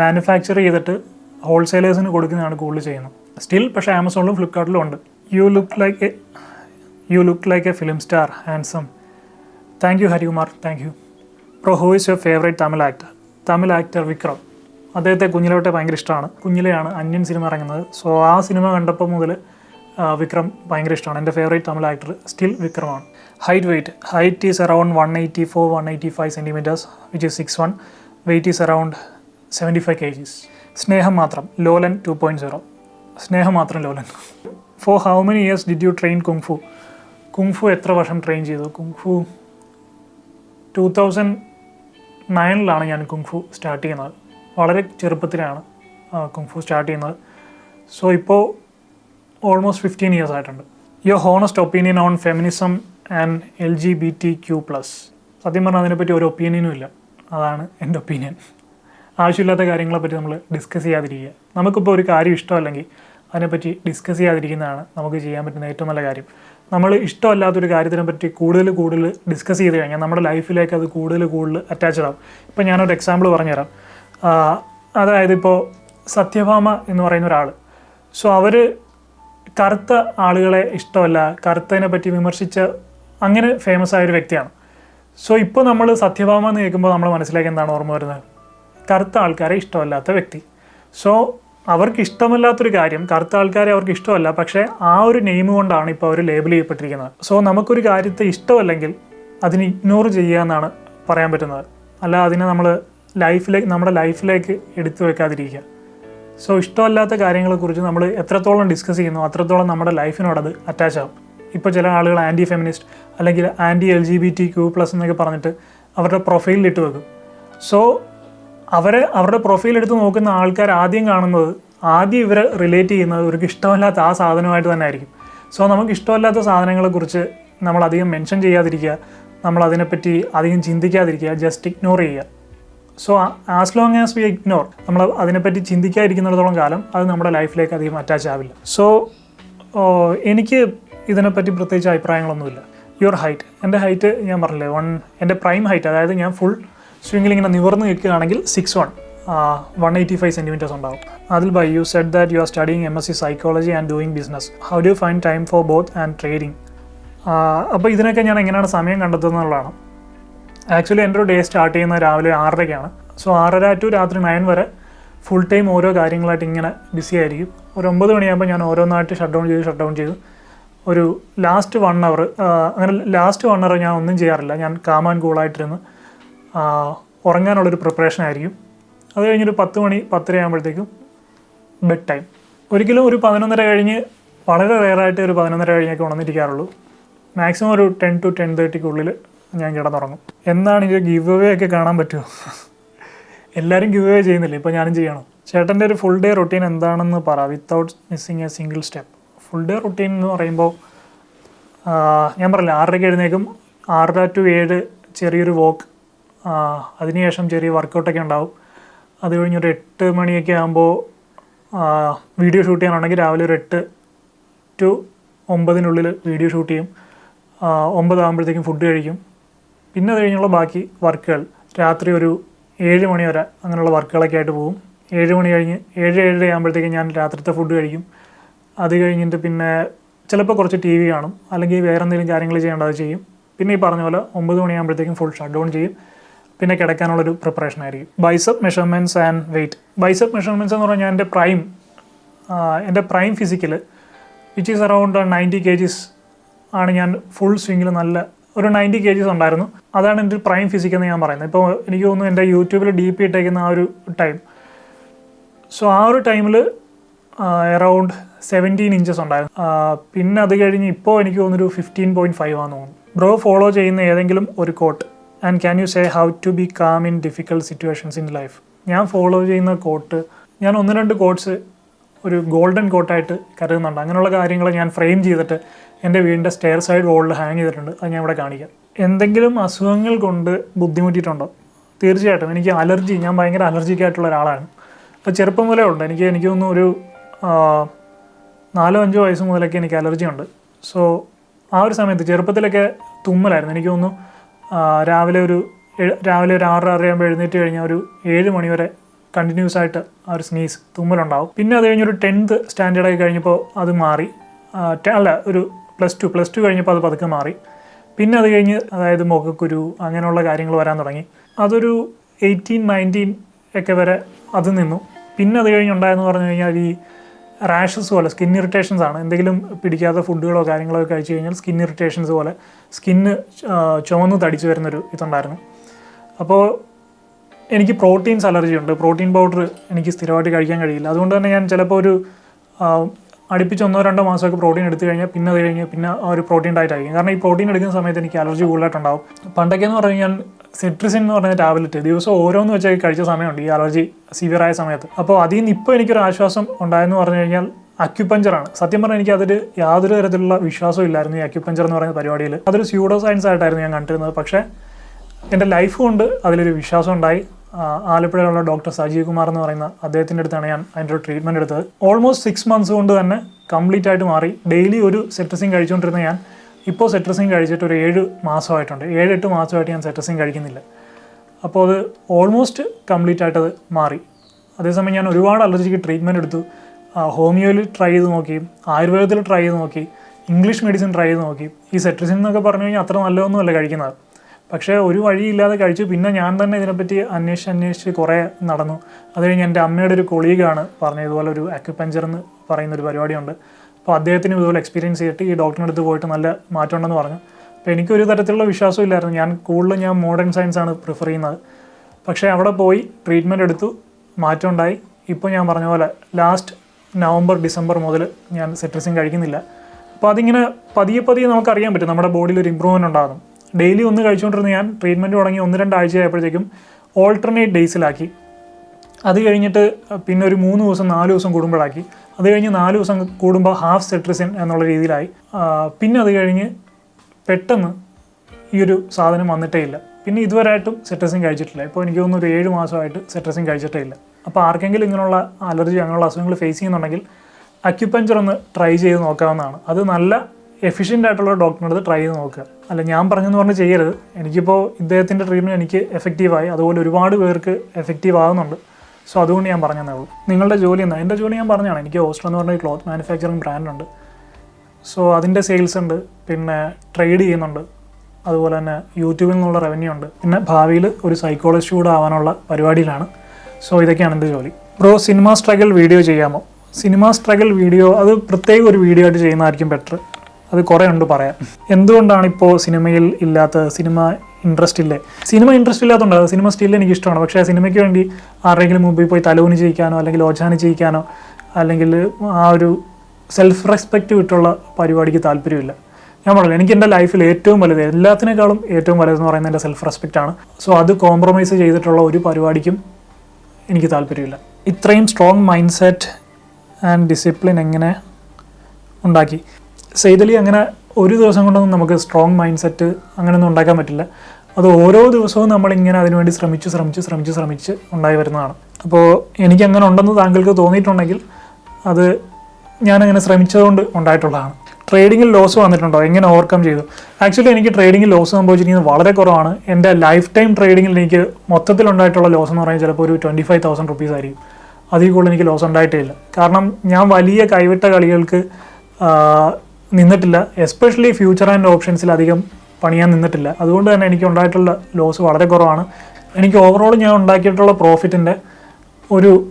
മാനുഫാക്ചർ ചെയ്തിട്ട് ഹോൾസെയിലേഴ്സിന് കൊടുക്കുന്നതാണ് കൂടുതൽ ചെയ്യുന്നത്. സ്റ്റിൽ പക്ഷേ ആമസോണിലും ഫ്ലിപ്കാർട്ടിലും ഉണ്ട്. You look like a you look like a film star handsome thank you Harikumar thank you bro who is your favourite Tamil actor Tamil actor Vikram അദ്ദേഹത്തെ കുഞ്ഞിലോട്ടെ ഭയങ്കര ഇഷ്ടമാണ്. കുഞ്ഞിലെയാണ് അന്യൻ സിനിമ ഇറങ്ങുന്നത്. സോ ആ സിനിമ കണ്ടപ്പോൾ മുതൽ വിക്രം ഭയങ്കര ഇഷ്ടമാണ്. എന്റെ favourite Tamil actor still വിക്രമാണ് height weight height is around one eighty four one eighty five centimetres which is six one weight is around seventy five K Gs സ്നേഹം മാത്രം. ലോലൻ ടു പോയിന്റ് സീറോ സ്നേഹം മാത്രം Lolan. For how many years did you train kung fu kung fu എത്ര വർഷം train ചെയ്തു? Kung fu two thousand നയനിലാണ് ഞാൻ kung fu start ചെയ്യുന്നത്. വളരെ ചെറുപ്പത്തിലാണ് കുങ്ഫു സ്റ്റാർട്ട് ചെയ്യുന്നത്. സോ ഇപ്പോൾ ഓൾമോസ്റ്റ് ഫിഫ്റ്റീൻ ഇയേഴ്സ് ആയിട്ടുണ്ട്. Your honest opinion on feminism and L G B T Q plus സത്യം പറഞ്ഞാൽ അതിനെപ്പറ്റി ഒരു ഒപ്പീനിയനും ഇല്ല. അതാണ് എന്റെ ഒപ്പീനിയൻ ആവശ്യമില്ലാത്ത കാര്യങ്ങളെപ്പറ്റി നമ്മൾ ഡിസ്കസ് ചെയ്യാതിരിക്കുക. നമുക്കിപ്പോൾ ഒരു കാര്യം ഇഷ്ടമല്ലെങ്കിൽ അതിനെപ്പറ്റി ഡിസ്കസ് ചെയ്യാതിരിക്കുന്നതാണ് നമുക്ക് ചെയ്യാൻ പറ്റുന്ന ഏറ്റവും നല്ല കാര്യം. നമ്മൾ ഇഷ്ടമല്ലാത്തൊരു കാര്യത്തിനെ പറ്റി കൂടുതൽ കൂടുതൽ ഡിസ്കസ് ചെയ്ത് കഴിഞ്ഞാൽ നമ്മുടെ ലൈഫിലേക്ക് അത് കൂടുതൽ കൂടുതൽ അറ്റാച്ച്ഡ് ആവും. ഇപ്പോൾ ഞാനൊരു എക്സാമ്പിൾ പറഞ്ഞുതരാം. അതായത് ഇപ്പോൾ സത്യഭാമ എന്ന് പറയുന്ന ഒരാൾ സോ അവർ കറുത്ത ആളുകളെ ഇഷ്ടമല്ല കറുത്തതിനെ പറ്റി വിമർശിച്ച അങ്ങനെ ഫേമസ് ആയ ഒരു വ്യക്തിയാണ്. സോ ഇപ്പോൾ നമ്മൾ സത്യഭാമ എന്ന് കേൾക്കുമ്പോൾ നമ്മൾ മനസ്സിലേക്ക് എന്താണ് ഓർമ്മ വരുന്നത്? കറുത്ത ആൾക്കാരെ ഇഷ്ടമല്ലാത്ത വ്യക്തി. സോ അവർക്ക് ഇഷ്ടമല്ലാത്തൊരു കാര്യം കറുത്ത ആൾക്കാരെ അവർക്ക് ഇഷ്ടമല്ല. പക്ഷേ ആ ഒരു നെയിം കൊണ്ടാണ് ഇപ്പോൾ അവർ ലേബിൾ ചെയ്യപ്പെട്ടിരിക്കുന്നത്. സോ നമുക്കൊരു കാര്യത്തെ ഇഷ്ടമല്ലെങ്കിൽ അതിന് ഇഗ്നോർ ചെയ്യുക എന്നാണ് പറയാൻ പറ്റുന്നത്. അല്ല അതിനെ നമ്മൾ ലൈഫിലേക്ക് നമ്മുടെ ലൈഫിലേക്ക് എടുത്തു വെക്കാതിരിക്കുക. സോ ഇഷ്ടമല്ലാത്ത കാര്യങ്ങളെക്കുറിച്ച് നമ്മൾ എത്രത്തോളം ഡിസ്കസ് ചെയ്യുന്നു അത്രത്തോളം നമ്മുടെ ലൈഫിനോട് അത് അറ്റാച്ച് ആവും. ഇപ്പോൾ ചില ആളുകൾ ആന്റി ഫെമിനിസ്റ്റ് അല്ലെങ്കിൽ anti L G B T Q plus എന്നൊക്കെ പറഞ്ഞിട്ട് അവരുടെ പ്രൊഫൈലിൽ ഇട്ട് വെക്കും. സോ അവരെ അവരുടെ പ്രൊഫൈൽ എടുത്ത് നോക്കുന്ന ആൾക്കാർ ആദ്യം കാണുന്നത് ആദ്യം ഇവരെ റിലേറ്റ് ചെയ്യുന്നത് ഇവർക്ക് ഇഷ്ടമല്ലാത്ത ആ സാധനമായിട്ട് തന്നെ ആയിരിക്കും സോ നമുക്ക് ഇഷ്ടമല്ലാത്ത സാധനങ്ങളെക്കുറിച്ച് നമ്മൾ അധികം മെൻഷൻ ചെയ്യാതിരിക്കുക നമ്മൾ അതിനെപ്പറ്റി അധികം ചിന്തിക്കാതിരിക്കുക ജസ്റ്റ് ഇഗ്നോർ ചെയ്യുക. So as long as we ignore നമ്മൾ അതിനെപ്പറ്റി ചിന്തിക്കാതിരിക്കുന്നിടത്തോളം കാലം അത് നമ്മുടെ ലൈഫിലേക്ക് അധികം അറ്റാച്ച് ആവില്ല. സോ എനിക്ക് ഇതിനെപ്പറ്റി പ്രത്യേകിച്ച് അഭിപ്രായങ്ങളൊന്നുമില്ല. യുവർ ഹൈറ്റ് എന്റെ ഹൈറ്റ് ഞാൻ പറഞ്ഞില്ലേ വൺ എന്റെ പ്രൈം ഹൈറ്റ് അതായത് ഞാൻ ഫുൾ സ്വിങ്ങിൽ ഇങ്ങനെ നിവർന്ന് നിൽക്കുകയാണെങ്കിൽ six one one eighty five centimetres ഉണ്ടാവും. അതിൽ by you said that you are studying M S C psychology and doing business how do find time for both and trading അപ്പോൾ ഇതിനൊക്കെ ഞാൻ എങ്ങനെയാണ് സമയം കണ്ടെത്തുന്നതുള്ളതാണ് ആക്ച്വലി എന്റെ ഒരു ഡേ സ്റ്റാർട്ട് ചെയ്യുന്നത് രാവിലെ ആറരയ്ക്കാണ്. സോ ആറര ടു രാത്രി നയൻ വരെ ഫുൾ ടൈം ഓരോ കാര്യങ്ങളായിട്ട് ഇങ്ങനെ ബിസി ആയിരിക്കും. ഒരു ഒമ്പത് മണിയാകുമ്പോൾ ഞാൻ ഓരോന്നായിട്ട് ഷട്ട് ഡൗൺ ചെയ്ത് ഷട്ട് ഡൗൺ ചെയ്ത്. ഒരു ലാസ്റ്റ് വൺ അവർ അങ്ങനെ ലാസ്റ്റ് വൺ അവർ ഞാൻ ഒന്നും ചെയ്യാറില്ല. ഞാൻ കാമാൻ കൂളായിട്ടിരുന്ന് ഉറങ്ങാനുള്ളൊരു പ്രിപ്പറേഷൻ ആയിരിക്കും. അത് കഴിഞ്ഞൊരു പത്ത് മണി പത്തര ആകുമ്പോഴത്തേക്കും ബെഡ് ടൈം ഒരിക്കലും ഒരു പതിനൊന്നര കഴിഞ്ഞ് വളരെ റെയറായിട്ട് ഒരു പതിനൊന്നര കഴിഞ്ഞൊക്കെ ഉണർന്നിരിക്കാറുള്ളൂ. മാക്സിമം ഒരു ടെൻ ടു ടെൻ തേർട്ടിക്കുള്ളിൽ ഞാൻ കിടന്നുറങ്ങും. എന്നാണ് ഇത് ഗിവ് അവേ ഒക്കെ കാണാൻ പറ്റുമോ എല്ലാവരും ഗിവ് അവേ ചെയ്യുന്നില്ല? ഇപ്പോൾ ഞാനും ചെയ്യണം. ചേട്ടന്റെ ഒരു ഫുൾ ഡേ റൊട്ടീൻ എന്താണെന്ന് പറ without missing a single step full day routine എന്ന് പറയുമ്പോൾ ഞാൻ പറഞ്ഞില്ല ആറരയ്ക്ക് എഴുന്നേക്കും ആറര ടു ഏഴ് ചെറിയൊരു വോക്ക് അതിനുശേഷം ചെറിയ വർക്കൗട്ടൊക്കെ ഉണ്ടാവും. അത് കഴിഞ്ഞൊരു എട്ട് മണിയൊക്കെ ആകുമ്പോൾ വീഡിയോ ഷൂട്ട് ചെയ്യാനുണ്ടെങ്കിൽ രാവിലെ ഒരു എട്ട് ടു ഒമ്പതിനുള്ളിൽ വീഡിയോ ഷൂട്ട് ചെയ്യും. ഒമ്പതാകുമ്പോഴത്തേക്കും ഫുഡ് കഴിക്കും. പിന്നെ അത് കഴിഞ്ഞുള്ള ബാക്കി വർക്കുകൾ രാത്രി ഒരു ഏഴ് മണി വരെ അങ്ങനെയുള്ള വർക്കുകളൊക്കെ ആയിട്ട് പോകും. ഏഴ് മണി കഴിഞ്ഞ് ഏഴ് ഏഴര ആകുമ്പോഴത്തേക്കും ഞാൻ രാത്രിത്തെ ഫുഡ് കഴിക്കും. അത് കഴിഞ്ഞിട്ട് പിന്നെ ചിലപ്പോൾ കുറച്ച് ടി വി കാണും. അല്ലെങ്കിൽ വേറെ എന്തെങ്കിലും കാര്യങ്ങൾ ചെയ്യേണ്ടത് ചെയ്യും. പിന്നെ ഈ പറഞ്ഞ പോലെ ഒമ്പത് മണിയാകുമ്പോഴത്തേക്കും ഫുൾ ഷട്ട് ഡൗൺ ചെയ്യും. പിന്നെ കിടക്കാനുള്ളൊരു പ്രിപ്പറേഷൻ ആയിരിക്കും. Bicep measurements and weight bicep measurements എന്ന് പറഞ്ഞാൽ എന്റെ പ്രൈം എന്റെ prime physical which is around ninety K Gs ആണ് ഞാൻ ഫുൾ സ്വിങ്ങിൽ നല്ല ഒരു നയന്റി കെ ജിസ് ഉണ്ടായിരുന്നു. അതാണ് എന്റെ പ്രൈം ഫിസിക് എന്ന് ഞാൻ പറയുന്നത്. ഇപ്പോൾ എനിക്ക് തോന്നുന്നു എന്റെ യൂട്യൂബിൽ ഡി പി ഇട്ടേക്കുന്ന ആ ഒരു ടൈം സോ ആ ഒരു ടൈമിൽ അറൗണ്ട് സെവന്റീൻ ഇഞ്ചസ് ഉണ്ടായിരുന്നു. പിന്നെ അത് കഴിഞ്ഞ് ഇപ്പോൾ എനിക്ക് തോന്നുന്നൊരു ഫിഫ്റ്റീൻ പോയിന്റ് ഫൈവ് ആണെന്ന് തോന്നുന്നു. ബ്രോ ഫോളോ ചെയ്യുന്ന ഏതെങ്കിലും ഒരു quote and can you say how to be calm in difficult situations in life ഞാൻ ഫോളോ ചെയ്യുന്ന കോട്ട് ഞാൻ ഒന്ന് രണ്ട് കോട്ട്സ് ഒരു ഗോൾഡൻ കോട്ടായിട്ട് കരുതുന്നുണ്ട്. അങ്ങനെയുള്ള കാര്യങ്ങൾ ഞാൻ ഫ്രെയിം ചെയ്തിട്ട് എന്റെ വീടിന്റെ സ്റ്റെയർ സൈഡ് വോളിൽ ഹാങ് ചെയ്തിട്ടുണ്ട്. അത് ഞാൻ ഇവിടെ കാണിക്കാം. എന്തെങ്കിലും അസുഖങ്ങൾ കൊണ്ട് ബുദ്ധിമുട്ടിയിട്ടുണ്ടോ? തീർച്ചയായിട്ടും. എനിക്ക് അലർജി ഞാൻ ഭയങ്കര അലർജിക്ക് ആയിട്ടുള്ള ഒരാളാണ്. അപ്പോൾ ചെറുപ്പം മുതലേ ഉണ്ട്. എനിക്ക് എനിക്ക് തോന്നുന്നു ഒരു നാലോ അഞ്ചോ വയസ്സ് മുതലൊക്കെ എനിക്ക് അലർജി ഉണ്ട്. സോ ആ ഒരു സമയത്ത് ചെറുപ്പത്തിലൊക്കെ തുമ്മലായിരുന്നു. എനിക്ക് തോന്നുന്നു ആ, രാവിലെ ഒരു രാവിലെ ഒരു ആറര ആറരയാകുമ്പോൾ എഴുന്നേറ്റ് കഴിഞ്ഞാൽ ഒരു ഏഴ് മണി വരെ കണ്ടിന്യൂസ് ആയിട്ട് ആ ഒരു സ്നീസ് തുമ്മലുണ്ടാവും. പിന്നെ അത് കഴിഞ്ഞൊരു ടെൻത്ത് സ്റ്റാൻഡേർഡ് ആയി കഴിഞ്ഞപ്പോൾ അത് മാറി. അല്ല ഒരു പ്ലസ് ടു പ്ലസ് ടു കഴിഞ്ഞപ്പോൾ അത് പതുക്കെ മാറി. പിന്നെ അത് കഴിഞ്ഞ് അതായത് മുഖക്കുരു അങ്ങനെയുള്ള കാര്യങ്ങൾ വരാൻ തുടങ്ങി. അതൊരു എയ്റ്റീൻ നയന്റീൻ ഒക്കെ വരെ അത് നിന്നു. പിന്നെ അത് കഴിഞ്ഞുണ്ടായെന്ന് പറഞ്ഞു കഴിഞ്ഞാൽ ഈ റാഷസ് പോലെ സ്കിൻ ഇറിറ്റേഷൻസ് ആണ്. എന്തെങ്കിലും പിടിക്കാത്ത ഫുഡുകളോ കാര്യങ്ങളോ കഴിച്ചു കഴിഞ്ഞാൽ സ്കിൻ ഇറിറ്റേഷൻസ് പോലെ സ്കിന്ന് ചുവന്ന് തടിച്ചു വരുന്നൊരു ഇതുണ്ടായിരുന്നു. അപ്പോൾ എനിക്ക് പ്രോട്ടീൻസ് അലർജി ഉണ്ട്. പ്രോട്ടീൻ പൗഡർ എനിക്ക് സ്ഥിരമായിട്ട് കഴിക്കാൻ കഴിയില്ല. അതുകൊണ്ട് തന്നെ ഞാൻ ചിലപ്പോൾ ഒരു അടുപ്പിച്ച് ഒന്നോ രണ്ടോ മാസമൊക്കെ പ്രോട്ടീൻ എടുത്തു കഴിഞ്ഞാൽ പിന്നെ അത് കഴിഞ്ഞ് പിന്നെ ഒരു പ്രോട്ടീൻ ഡയറ്റ് ആയിരിക്കും. കാരണം ഈ പ്രോട്ടീൻ എടുക്കുന്ന സമയത്ത് എനിക്ക് അലർജി കൂടുതലായിട്ടുണ്ടാവും. പണ്ടൊക്കെ എന്ന് പറഞ്ഞു കഴിഞ്ഞാൽ സിട്രിസിൻ എന്ന് പറഞ്ഞ ടാബ്ലറ്റ് ദിവസം ഓരോന്ന് വെച്ച് കഴിച്ച സമയമുണ്ട് ഈ അലർജി സിവിയറായ സമയത്ത്. അപ്പോൾ അതിൽ നിന്ന് ഇപ്പോൾ എനിക്കൊരു ആശ്വാസം ഉണ്ടായെന്ന് പറഞ്ഞു കഴിഞ്ഞാൽ അക്യുപഞ്ചറാണ് സത്യം പറഞ്ഞാൽ എനിക്ക് അതിൽ യാതൊരു തരത്തിലുള്ള വിശ്വാസവും ഇല്ലായിരുന്നു ഈ അക്യുപഞ്ചർ എന്ന് പറയുന്ന പരിപാടിയിൽ അതൊരു സ്യൂഡോ സയൻസ് ആയിട്ടായിരുന്നു ഞാൻ കണ്ടിരുന്നത്. പക്ഷേ എന്റെ ലൈഫ് കൊണ്ട് അതിലൊരു വിശ്വാസം ഉണ്ടായി. ആലപ്പുഴയിലുള്ള ഡോക്ടർ സജീവ് കുമാർ എന്ന് പറയുന്ന അദ്ദേഹത്തിന്റെ അടുത്താണ് ഞാൻ അതിന്റെ ഒരു ട്രീറ്റ്മെന്റ് എടുത്തത്. ഓൾമോസ്റ്റ് സിക്സ് മന്ത്സ് കൊണ്ട് തന്നെ കംപ്ലീറ്റ് ആയിട്ട് മാറി. ഡെയിലി ഒരു സെട്രസിൻ കഴിച്ചുകൊണ്ടിരുന്ന ഞാൻ ഇപ്പോൾ സെട്രസിൻ കഴിച്ചിട്ട് ഒരു ഏഴ് മാസമായിട്ടുണ്ട്. ഏഴ് എട്ട് മാസമായിട്ട് ഞാൻ സെട്രസിൻ കഴിക്കുന്നില്ല. അപ്പോൾ അത് ഓൾമോസ്റ്റ് കംപ്ലീറ്റ് ആയിട്ട് മാറി. അതേസമയം ഞാൻ ഒരുപാട് അലർജിക്ക് ട്രീറ്റ്മെന്റ് എടുത്തു. ഹോമിയോയിൽ ട്രൈ ചെയ്ത് നോക്കി. ആയുർവേദത്തിൽ ട്രൈ ചെയ്ത് നോക്കി. ഇംഗ്ലീഷ് മെഡിസിൻ ട്രൈ ചെയ്ത് നോക്കി. ഈ സെട്രസിൻ എന്നൊക്കെ പറഞ്ഞു കഴിഞ്ഞാൽ അത്ര നല്ലതൊന്നുമല്ല കഴിക്കുന്നത്. പക്ഷേ ഒരു വഴിയില്ലാതെ കഴിച്ചു. പിന്നെ ഞാൻ തന്നെ ഇതിനെപ്പറ്റി അന്വേഷിച്ച് അന്വേഷിച്ച് കുറേ നടന്നു. അത് കഴിഞ്ഞ് എന്റെ അമ്മയുടെ ഒരു കൊളീഗാണ് പറഞ്ഞ ഇതുപോലെ ഒരു അക്യുപഞ്ചർ എന്ന് പറയുന്ന ഒരു പരിപാടിയുണ്ട്. അപ്പോൾ അദ്ദേഹത്തിന് ഇതുപോലെ എക്സ്പീരിയൻസ് ചെയ്തിട്ട് ഈ ഡോക്ടറിന്റെ അടുത്ത് പോയിട്ട് നല്ല മാറ്റമുണ്ടെന്ന് പറഞ്ഞു. അപ്പോൾ എനിക്കൊരു തരത്തിലുള്ള വിശ്വാസം ഇല്ലായിരുന്നു. ഞാൻ കൂടുതലും ഞാൻ മോഡേൺ സയൻസ് ആണ് പ്രിഫർ ചെയ്യുന്നത്. പക്ഷേ അവിടെ പോയി ട്രീറ്റ്മെന്റ് എടുത്തു. മാറ്റം ഉണ്ടായി. ഇപ്പോൾ ഞാൻ പറഞ്ഞ പോലെ ലാസ്റ്റ് നവംബർ ഡിസംബർ മുതൽ ഞാൻ സെട്രസിൻ കഴിക്കുന്നില്ല. അപ്പോൾ അതിങ്ങനെ പതിയെ പതിയെ നമുക്കറിയാൻ പറ്റും. നമ്മുടെ ബോഡിയിൽ ഒരു ഇമ്പ്രൂവ്മെന്റ് ഉണ്ടാകും. ഡെയിലി ഒന്ന് കഴിച്ചുകൊണ്ടിരുന്ന ഞാൻ ട്രീറ്റ്മെന്റ് തുടങ്ങി ഒന്ന് രണ്ടാഴ്ച ആയപ്പോഴത്തേക്കും ഓൾട്ടർനേറ്റ് ഡേയ്സിലാക്കി അത് കഴിഞ്ഞിട്ട് പിന്നെ ഒരു മൂന്ന് ദിവസം നാല് ദിവസം കൂടുമ്പോഴാക്കി. അത് കഴിഞ്ഞ് നാല് ദിവസം കൂടുമ്പോൾ ഹാഫ് സെട്രിസിൻ എന്നുള്ള രീതിയിലായി. പിന്നെ അത് കഴിഞ്ഞ് പെട്ടെന്ന് ഈ ഒരു സാധനം വന്നിട്ടേ ഇല്ല. പിന്നെ ഇതുവരെയായിട്ടും സെട്രസിൻ കഴിച്ചിട്ടില്ല. ഇപ്പോൾ എനിക്ക് തോന്നുന്നു ഒരു ഏഴ് മാസമായിട്ട് സെട്രസിൻ കഴിച്ചിട്ടേ ഇല്ല. അപ്പോൾ ആർക്കെങ്കിലും ഇങ്ങനെയുള്ള അലർജി അങ്ങനെയുള്ള അസുഖങ്ങൾ ഫേസ് ചെയ്യുന്നുണ്ടെങ്കിൽ അക്യുപഞ്ചർ ഒന്ന് ട്രൈ ചെയ്ത് നോക്കാവുന്നതാണ്. അത് നല്ല എഫിഷ്യന്റ് ആയിട്ടുള്ള ഡോക്ടറിന്റെ അടുത്ത് ട്രൈ ചെയ്ത് നോക്കുക. അല്ല ഞാൻ പറഞ്ഞെന്ന് പറഞ്ഞ് ചെയ്യരുത്. എനിക്കിപ്പോൾ ഇദ്ദേഹത്തിന്റെ ട്രീറ്റ്മെന്റ് എനിക്ക് എഫക്റ്റീവായി അതുപോലെ ഒരുപാട് പേർക്ക് എഫക്റ്റീവ് ആകുന്നുണ്ട് സോ അതുകൊണ്ട് ഞാൻ പറഞ്ഞതേ ഉള്ളൂ. നിങ്ങളുടെ ജോലി എന്താ? എന്റെ ജോലി ഞാൻ പറഞ്ഞതാണ്. എനിക്ക് ഹോസ്റ്റൽ എന്ന് പറഞ്ഞ ക്ലോത്ത് മാനുഫാക്ചറിങ് ബ്രാൻഡുണ്ട് സോ അതിന്റെ സെയിൽസ് ഉണ്ട്. പിന്നെ ട്രേഡ് ചെയ്യുന്നുണ്ട്. അതുപോലെ തന്നെ യൂട്യൂബിൽ നിന്നുള്ള റവന്യൂ ഉണ്ട്. പിന്നെ ഭാവിയിൽ ഒരു സൈക്കോളജി കൂടെ ആവാനുള്ള പരിപാടിയിലാണ്. സോ ഇതൊക്കെയാണ് എന്റെ ജോലി. ബ്രോ സിനിമ സ്ട്രഗിൾ വീഡിയോ ചെയ്യാമോ? സിനിമ സ്ട്രഗിൾ വീഡിയോ അത് പ്രത്യേക ഒരു വീഡിയോ ആയിട്ട് ചെയ്യുന്നതായിരിക്കും ബെറ്റർ അത് കുറേ ഉണ്ട് പറയാം എന്തുകൊണ്ടാണ് ഇപ്പോൾ സിനിമയിൽ ഇല്ലാത്ത സിനിമ ഇൻട്രസ്റ്റ് ഇല്ലേ? സിനിമ ഇൻട്രസ്റ്റ് ഇല്ലാത്തതുകൊണ്ട് സിനിമ സ്റ്റിൽ എനിക്ക് ഇഷ്ടമാണ്. പക്ഷേ സിനിമയ്ക്ക് വേണ്ടി ആരെങ്കിലും മുമ്പിൽ പോയി തലൂനി ചെയ്യിക്കാനോ അല്ലെങ്കിൽ ഓജാന ചെയ്യിക്കാനോ അല്ലെങ്കിൽ ആ ഒരു സെൽഫ് റെസ്പെക്റ്റ് വിട്ടുള്ള പരിപാടിക്ക് താല്പര്യമില്ല. ഞാൻ പറഞ്ഞു എനിക്ക് എന്റെ ലൈഫിൽ ഏറ്റവും വലുത് എല്ലാത്തിനേക്കാളും ഏറ്റവും വലുതെന്ന് പറയുന്നത് എന്റെ സെൽഫ് റെസ്പെക്റ്റ് ആണ്. സോ അത് കോംപ്രമൈസ് ചെയ്തിട്ടുള്ള ഒരു പരിപാടിക്കും എനിക്ക് താല്പര്യമില്ല. ഇത്രയും strong mind set and discipline എങ്ങനെ ഉണ്ടാക്കി? സെയ്തലി അങ്ങനെ ഒരു ദിവസം കൊണ്ടൊന്നും നമുക്ക് സ്ട്രോങ് മൈൻഡ് സെറ്റ് അങ്ങനെയൊന്നും ഉണ്ടാക്കാൻ പറ്റില്ല. അത് ഓരോ ദിവസവും നമ്മളിങ്ങനെ അതിനുവേണ്ടി ശ്രമിച്ച് ശ്രമിച്ച് ശ്രമിച്ച് ശ്രമിച്ച് ഉണ്ടായി വരുന്നതാണ്. അപ്പോൾ എനിക്ക് അങ്ങനെ ഉണ്ടെന്ന് താങ്കൾക്ക് തോന്നിയിട്ടുണ്ടെങ്കിൽ അത് ഞാനങ്ങനെ ശ്രമിച്ചതുകൊണ്ട് ഉണ്ടായിട്ടുള്ളതാണ്. ട്രേഡിങ്ങിൽ ലോസ് വന്നിട്ടുണ്ടോ? എങ്ങനെ ഓവർകം ചെയ്തു? ആക്ച്വലി എനിക്ക് ട്രേഡിങ്ങിൽ ലോസ് സംഭവിച്ചിരിക്കുന്നത് വളരെ കുറവാണ്. എന്റെ ലൈഫ് ടൈം ട്രേഡിങ്ങിൽ എനിക്ക് മൊത്തത്തിൽ ഉണ്ടായിട്ടുള്ള ലോസ് എന്ന് പറഞ്ഞാൽ ചിലപ്പോൾ ഒരു ട്വന്റി ഫൈവ് തൗസൻഡ് റുപ്പീസ് ആയിരിക്കും. അതിൽ കൂടുതൽ എനിക്ക് ലോസ് ഉണ്ടായിട്ടേ ഇല്ല. കാരണം ഞാൻ വലിയ കൈവിട്ട കളികൾക്ക് നിന്നിട്ടില്ല. എസ്പെഷ്യലി ഫ്യൂച്ചർ ആൻഡ് ഓപ്ഷൻസിൽ അധികം പണിയാൻ നിന്നിട്ടില്ല. അതുകൊണ്ട് തന്നെ എനിക്ക് ഉണ്ടായിട്ടുള്ള ലോസ് വളരെ കുറവാണ്. എനിക്ക് ഓവറോൾ ഞാൻ ഉണ്ടാക്കിയിട്ടുള്ള പ്രോഫിറ്റിന്റെ ഒരു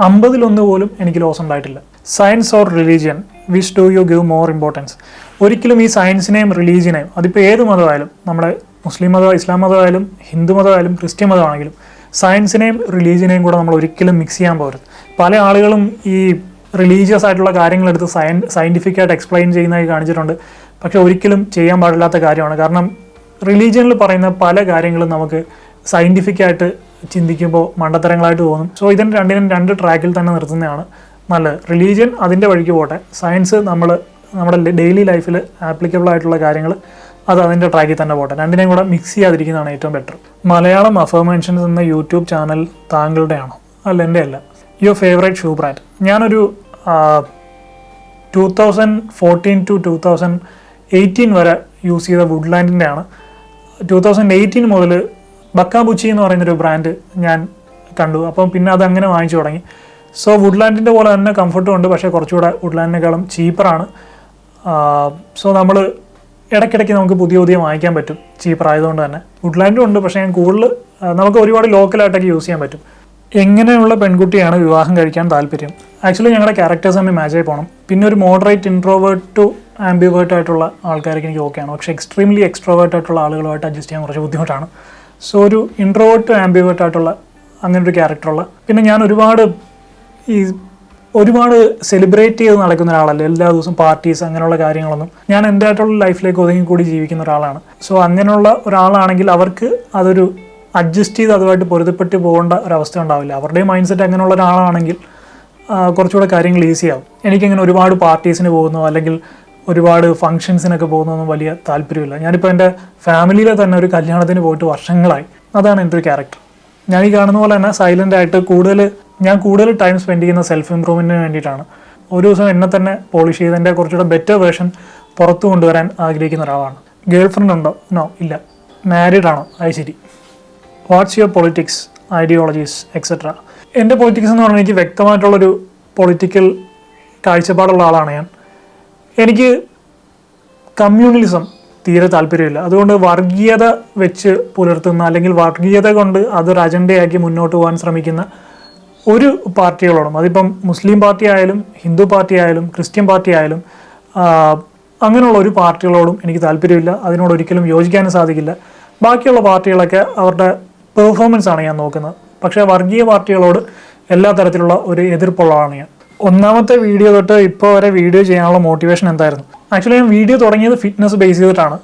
അമ്പതിലൊന്ന് പോലും എനിക്ക് ലോസ് ഉണ്ടായിട്ടില്ല. Science or religion which do you give more importance ഒരിക്കലും ഈ സയൻസിനെയും റിലീജിയനെയും അതിപ്പോൾ ഏത് മതമായാലും നമ്മുടെ മുസ്ലിം മതം ഇസ്ലാം മതമായാലും ഹിന്ദു മതമായാലും ക്രിസ്ത്യൻ മതമാണെങ്കിലും സയൻസിനെയും റിലീജിയനെയും കൂടെ നമ്മൾ ഒരിക്കലും മിക്സ് ചെയ്യാൻ പോകരുത്. പല ആളുകളും ഈ റിലീജിയസ് ആയിട്ടുള്ള കാര്യങ്ങളെടുത്ത് സയൻ സയന്റിഫിക് ആയിട്ട് എക്സ്പ്ലെയിൻ ചെയ്യുന്നതായി കാണിച്ചിട്ടുണ്ട്. പക്ഷെ ഒരിക്കലും ചെയ്യാൻ പാടില്ലാത്ത കാര്യമാണ്. കാരണം റിലീജിയനിൽ പറയുന്ന പല കാര്യങ്ങളും നമുക്ക് സയന്റിഫിക് ആയിട്ട് ചിന്തിക്കുമ്പോൾ മണ്ടത്തരങ്ങളായിട്ട് തോന്നും. സോ ഇതിന് രണ്ടിനും രണ്ട് ട്രാക്കിൽ തന്നെ നിർത്തുന്നതാണ് നല്ലത്. റിലീജിയൻ അതിന്റെ വഴിക്ക് പോട്ടെ. സയൻസ് നമ്മൾ നമ്മുടെ ഡെയിലി ലൈഫിൽ ആപ്ലിക്കബിൾ ആയിട്ടുള്ള കാര്യങ്ങൾ അത് അതിന്റെ ട്രാക്കിൽ തന്നെ പോട്ടെ. രണ്ടിനെയും കൂടെ മിക്സ് ചെയ്യാതിരിക്കുന്നതാണ് ഏറ്റവും ബെറ്റർ മലയാളം അഫർമേഷൻസ് എന്ന യൂട്യൂബ് ചാനൽ താങ്കളുടെയാണോ? അല്ല എന്റെ അല്ല യുവർ ഫേവറേറ്റ് ഷൂ ബ്രാൻഡ് ഞാനൊരു two thousand fourteen to two thousand eighteen വരെ യൂസ് ചെയ്ത വുഡ്ലാൻഡിന്റെ ആണ്. ടു തൗസൻഡ് എയ്റ്റീൻ മുതൽ ബക്കാബുച്ചി എന്ന് പറയുന്നൊരു ബ്രാൻഡ് ഞാൻ കണ്ടു. അപ്പം പിന്നെ അത് അങ്ങനെ വാങ്ങിച്ചു തുടങ്ങി. സോ വുഡ്ലാൻഡിന്റെ പോലെ തന്നെ കംഫർട്ടും ഉണ്ട്. പക്ഷേ കുറച്ചുകൂടെ വുഡ്ലാൻഡിനേക്കാളും ചീപ്പറാണ് സോ നമ്മൾ ഇടയ്ക്കിടയ്ക്ക് നമുക്ക് പുതിയ പുതിയ വാങ്ങിക്കാൻ പറ്റും. ചീപ്പർ ആയതുകൊണ്ട് തന്നെ. വുഡ്ലാൻഡും ഉണ്ട്. പക്ഷേ ഞാൻ കൂടുതൽ നമുക്ക് ഒരുപാട് ലോക്കലായിട്ടൊക്കെ യൂസ് ചെയ്യാൻ പറ്റും. എങ്ങനെയുള്ള പെൺകുട്ടിയാണ് വിവാഹം കഴിക്കാൻ താല്പര്യം? ആക്ച്വലി ഞങ്ങളുടെ ക്യാരക്ടേഴ്സ് തമ്മിൽ മാച്ചായി പോകണം പിന്നെ ഒരു മോഡറേറ്റ് ഇൻട്രോവേർട്ട് ടു ആംബിവേർട്ട് ആയിട്ടുള്ള ആൾക്കാരൊക്കെ എനിക്ക് ഓക്കെയാണ് പക്ഷേ എക്സ്ട്രീംലി എക്സ്ട്രോവേർട്ട് ആയിട്ടുള്ള ആളുകളുമായിട്ട് അഡ്ജസ്റ്റ് ചെയ്യാൻ കുറച്ച് ബുദ്ധിമുട്ടാണ്. സോ ഒരു ഇൻട്രോവേർട്ട് ആംബിവേർട്ട് ആയിട്ടുള്ള അങ്ങനെ ഒരു ക്യാരക്ടറുള്ള പിന്നെ ഞാൻ ഒരുപാട് ഈ ഒരുപാട് സെലിബ്രേറ്റ് ചെയ്ത് നടക്കുന്ന ഒരാളല്ല. എല്ലാ ദിവസവും പാർട്ടീസ് അങ്ങനെയുള്ള കാര്യങ്ങളൊന്നും ഞാൻ എന്റെ ആയിട്ടുള്ള ലൈഫിലേക്ക് ഒതുങ്ങി കൂടി ജീവിക്കുന്ന ഒരാളാണ്. സോ അങ്ങനെയുള്ള ഒരാളാണെങ്കിൽ അവർക്ക് അതൊരു അഡ്ജസ്റ്റ് ചെയ്ത് അതുമായിട്ട് പൊരുത്തപ്പെട്ട് പോകേണ്ട ഒരവസ്ഥ ഉണ്ടാവില്ല. അവരുടെ മൈൻഡ് സെറ്റ് അങ്ങനെയുള്ള ഒരാളാണെങ്കിൽ കുറച്ചുകൂടെ കാര്യങ്ങൾ ഈസി ആവും. എനിക്കിങ്ങനെ ഒരുപാട് പാർട്ടീസിന് പോകുന്നു അല്ലെങ്കിൽ ഒരുപാട് ഫങ്ഷൻസിനൊക്കെ പോകുന്നതൊന്നും വലിയ താല്പര്യമില്ല. ഞാനിപ്പോൾ എന്റെ ഫാമിലിയിലെ തന്നെ ഒരു കല്യാണത്തിന് പോയിട്ട് വർഷങ്ങളായി. അതാണ് എന്റെ ഒരു ക്യാരക്ടർ ഞാൻ ഈ കാണുന്ന പോലെ തന്നെ സൈലന്റ് ആയിട്ട് കൂടുതൽ ഞാൻ കൂടുതൽ ടൈം സ്പെൻഡ് ചെയ്യുന്ന സെൽഫ് ഇമ്പ്രൂവ്മെന്റിന് വേണ്ടിയിട്ടാണ്. ഒരു ദിവസം എന്നെ തന്നെ പോളിഷ് ചെയ്ത് എന്റെ കുറച്ചുകൂടെ ബെറ്റർ വേർഷൻ പുറത്തു കൊണ്ടുവരാൻ ആഗ്രഹിക്കുന്ന ഒരാളാണ്. ഗേൾ ഫ്രണ്ട് ഉണ്ടോ? നോ ഇല്ല. മാരീഡ് ആണോ? അത് ശരി. What's your politics ideologies etcetera എന്റെ പൊളിറ്റിക്സ് എന്ന് പറഞ്ഞാൽ എനിക്ക് വ്യക്തമായിട്ടുള്ളൊരു പൊളിറ്റിക്കൽ കാഴ്ചപ്പാടുള്ള ആളാണ് ഞാൻ. എനിക്ക് കമ്മ്യൂണലിസം തീരെ താല്പര്യമില്ല. അതുകൊണ്ട് വർഗീയത വെച്ച് പുലർത്തുന്ന അല്ലെങ്കിൽ വർഗീയത കൊണ്ട് അതൊരു അജണ്ടയാക്കി മുന്നോട്ട് പോകാൻ ശ്രമിക്കുന്ന ഒരു പാർട്ടികളോടും അതിപ്പം മുസ്ലിം പാർട്ടി ആയാലും ഹിന്ദു പാർട്ടി ആയാലും ക്രിസ്ത്യൻ പാർട്ടി ആയാലും അങ്ങനെയുള്ള ഒരു പാർട്ടികളോടും എനിക്ക് താല്പര്യമില്ല. അതിനോട് ഒരിക്കലും യോജിക്കാനും സാധിക്കില്ല. ബാക്കിയുള്ള പാർട്ടികളൊക്കെ അവരുടെ പെർഫോമൻസ് ആണ് ഞാൻ നോക്കുന്നത്. പക്ഷേ വർഗീയ പാർട്ടികളോട് എല്ലാ തരത്തിലുള്ള ഒരു എതിർപ്പുള്ളതാണ് ഞാൻ. ഒന്നാമത്തെ വീഡിയോ തൊട്ട് ഇപ്പോൾ വരെ വീഡിയോ ചെയ്യാനുള്ള മോട്ടിവേഷൻ എന്തായിരുന്നു? ആക്ച്വലി ഞാൻ വീഡിയോ തുടങ്ങിയത് ഫിറ്റ്നസ് ബേസ് ചെയ്തിട്ടാണ്.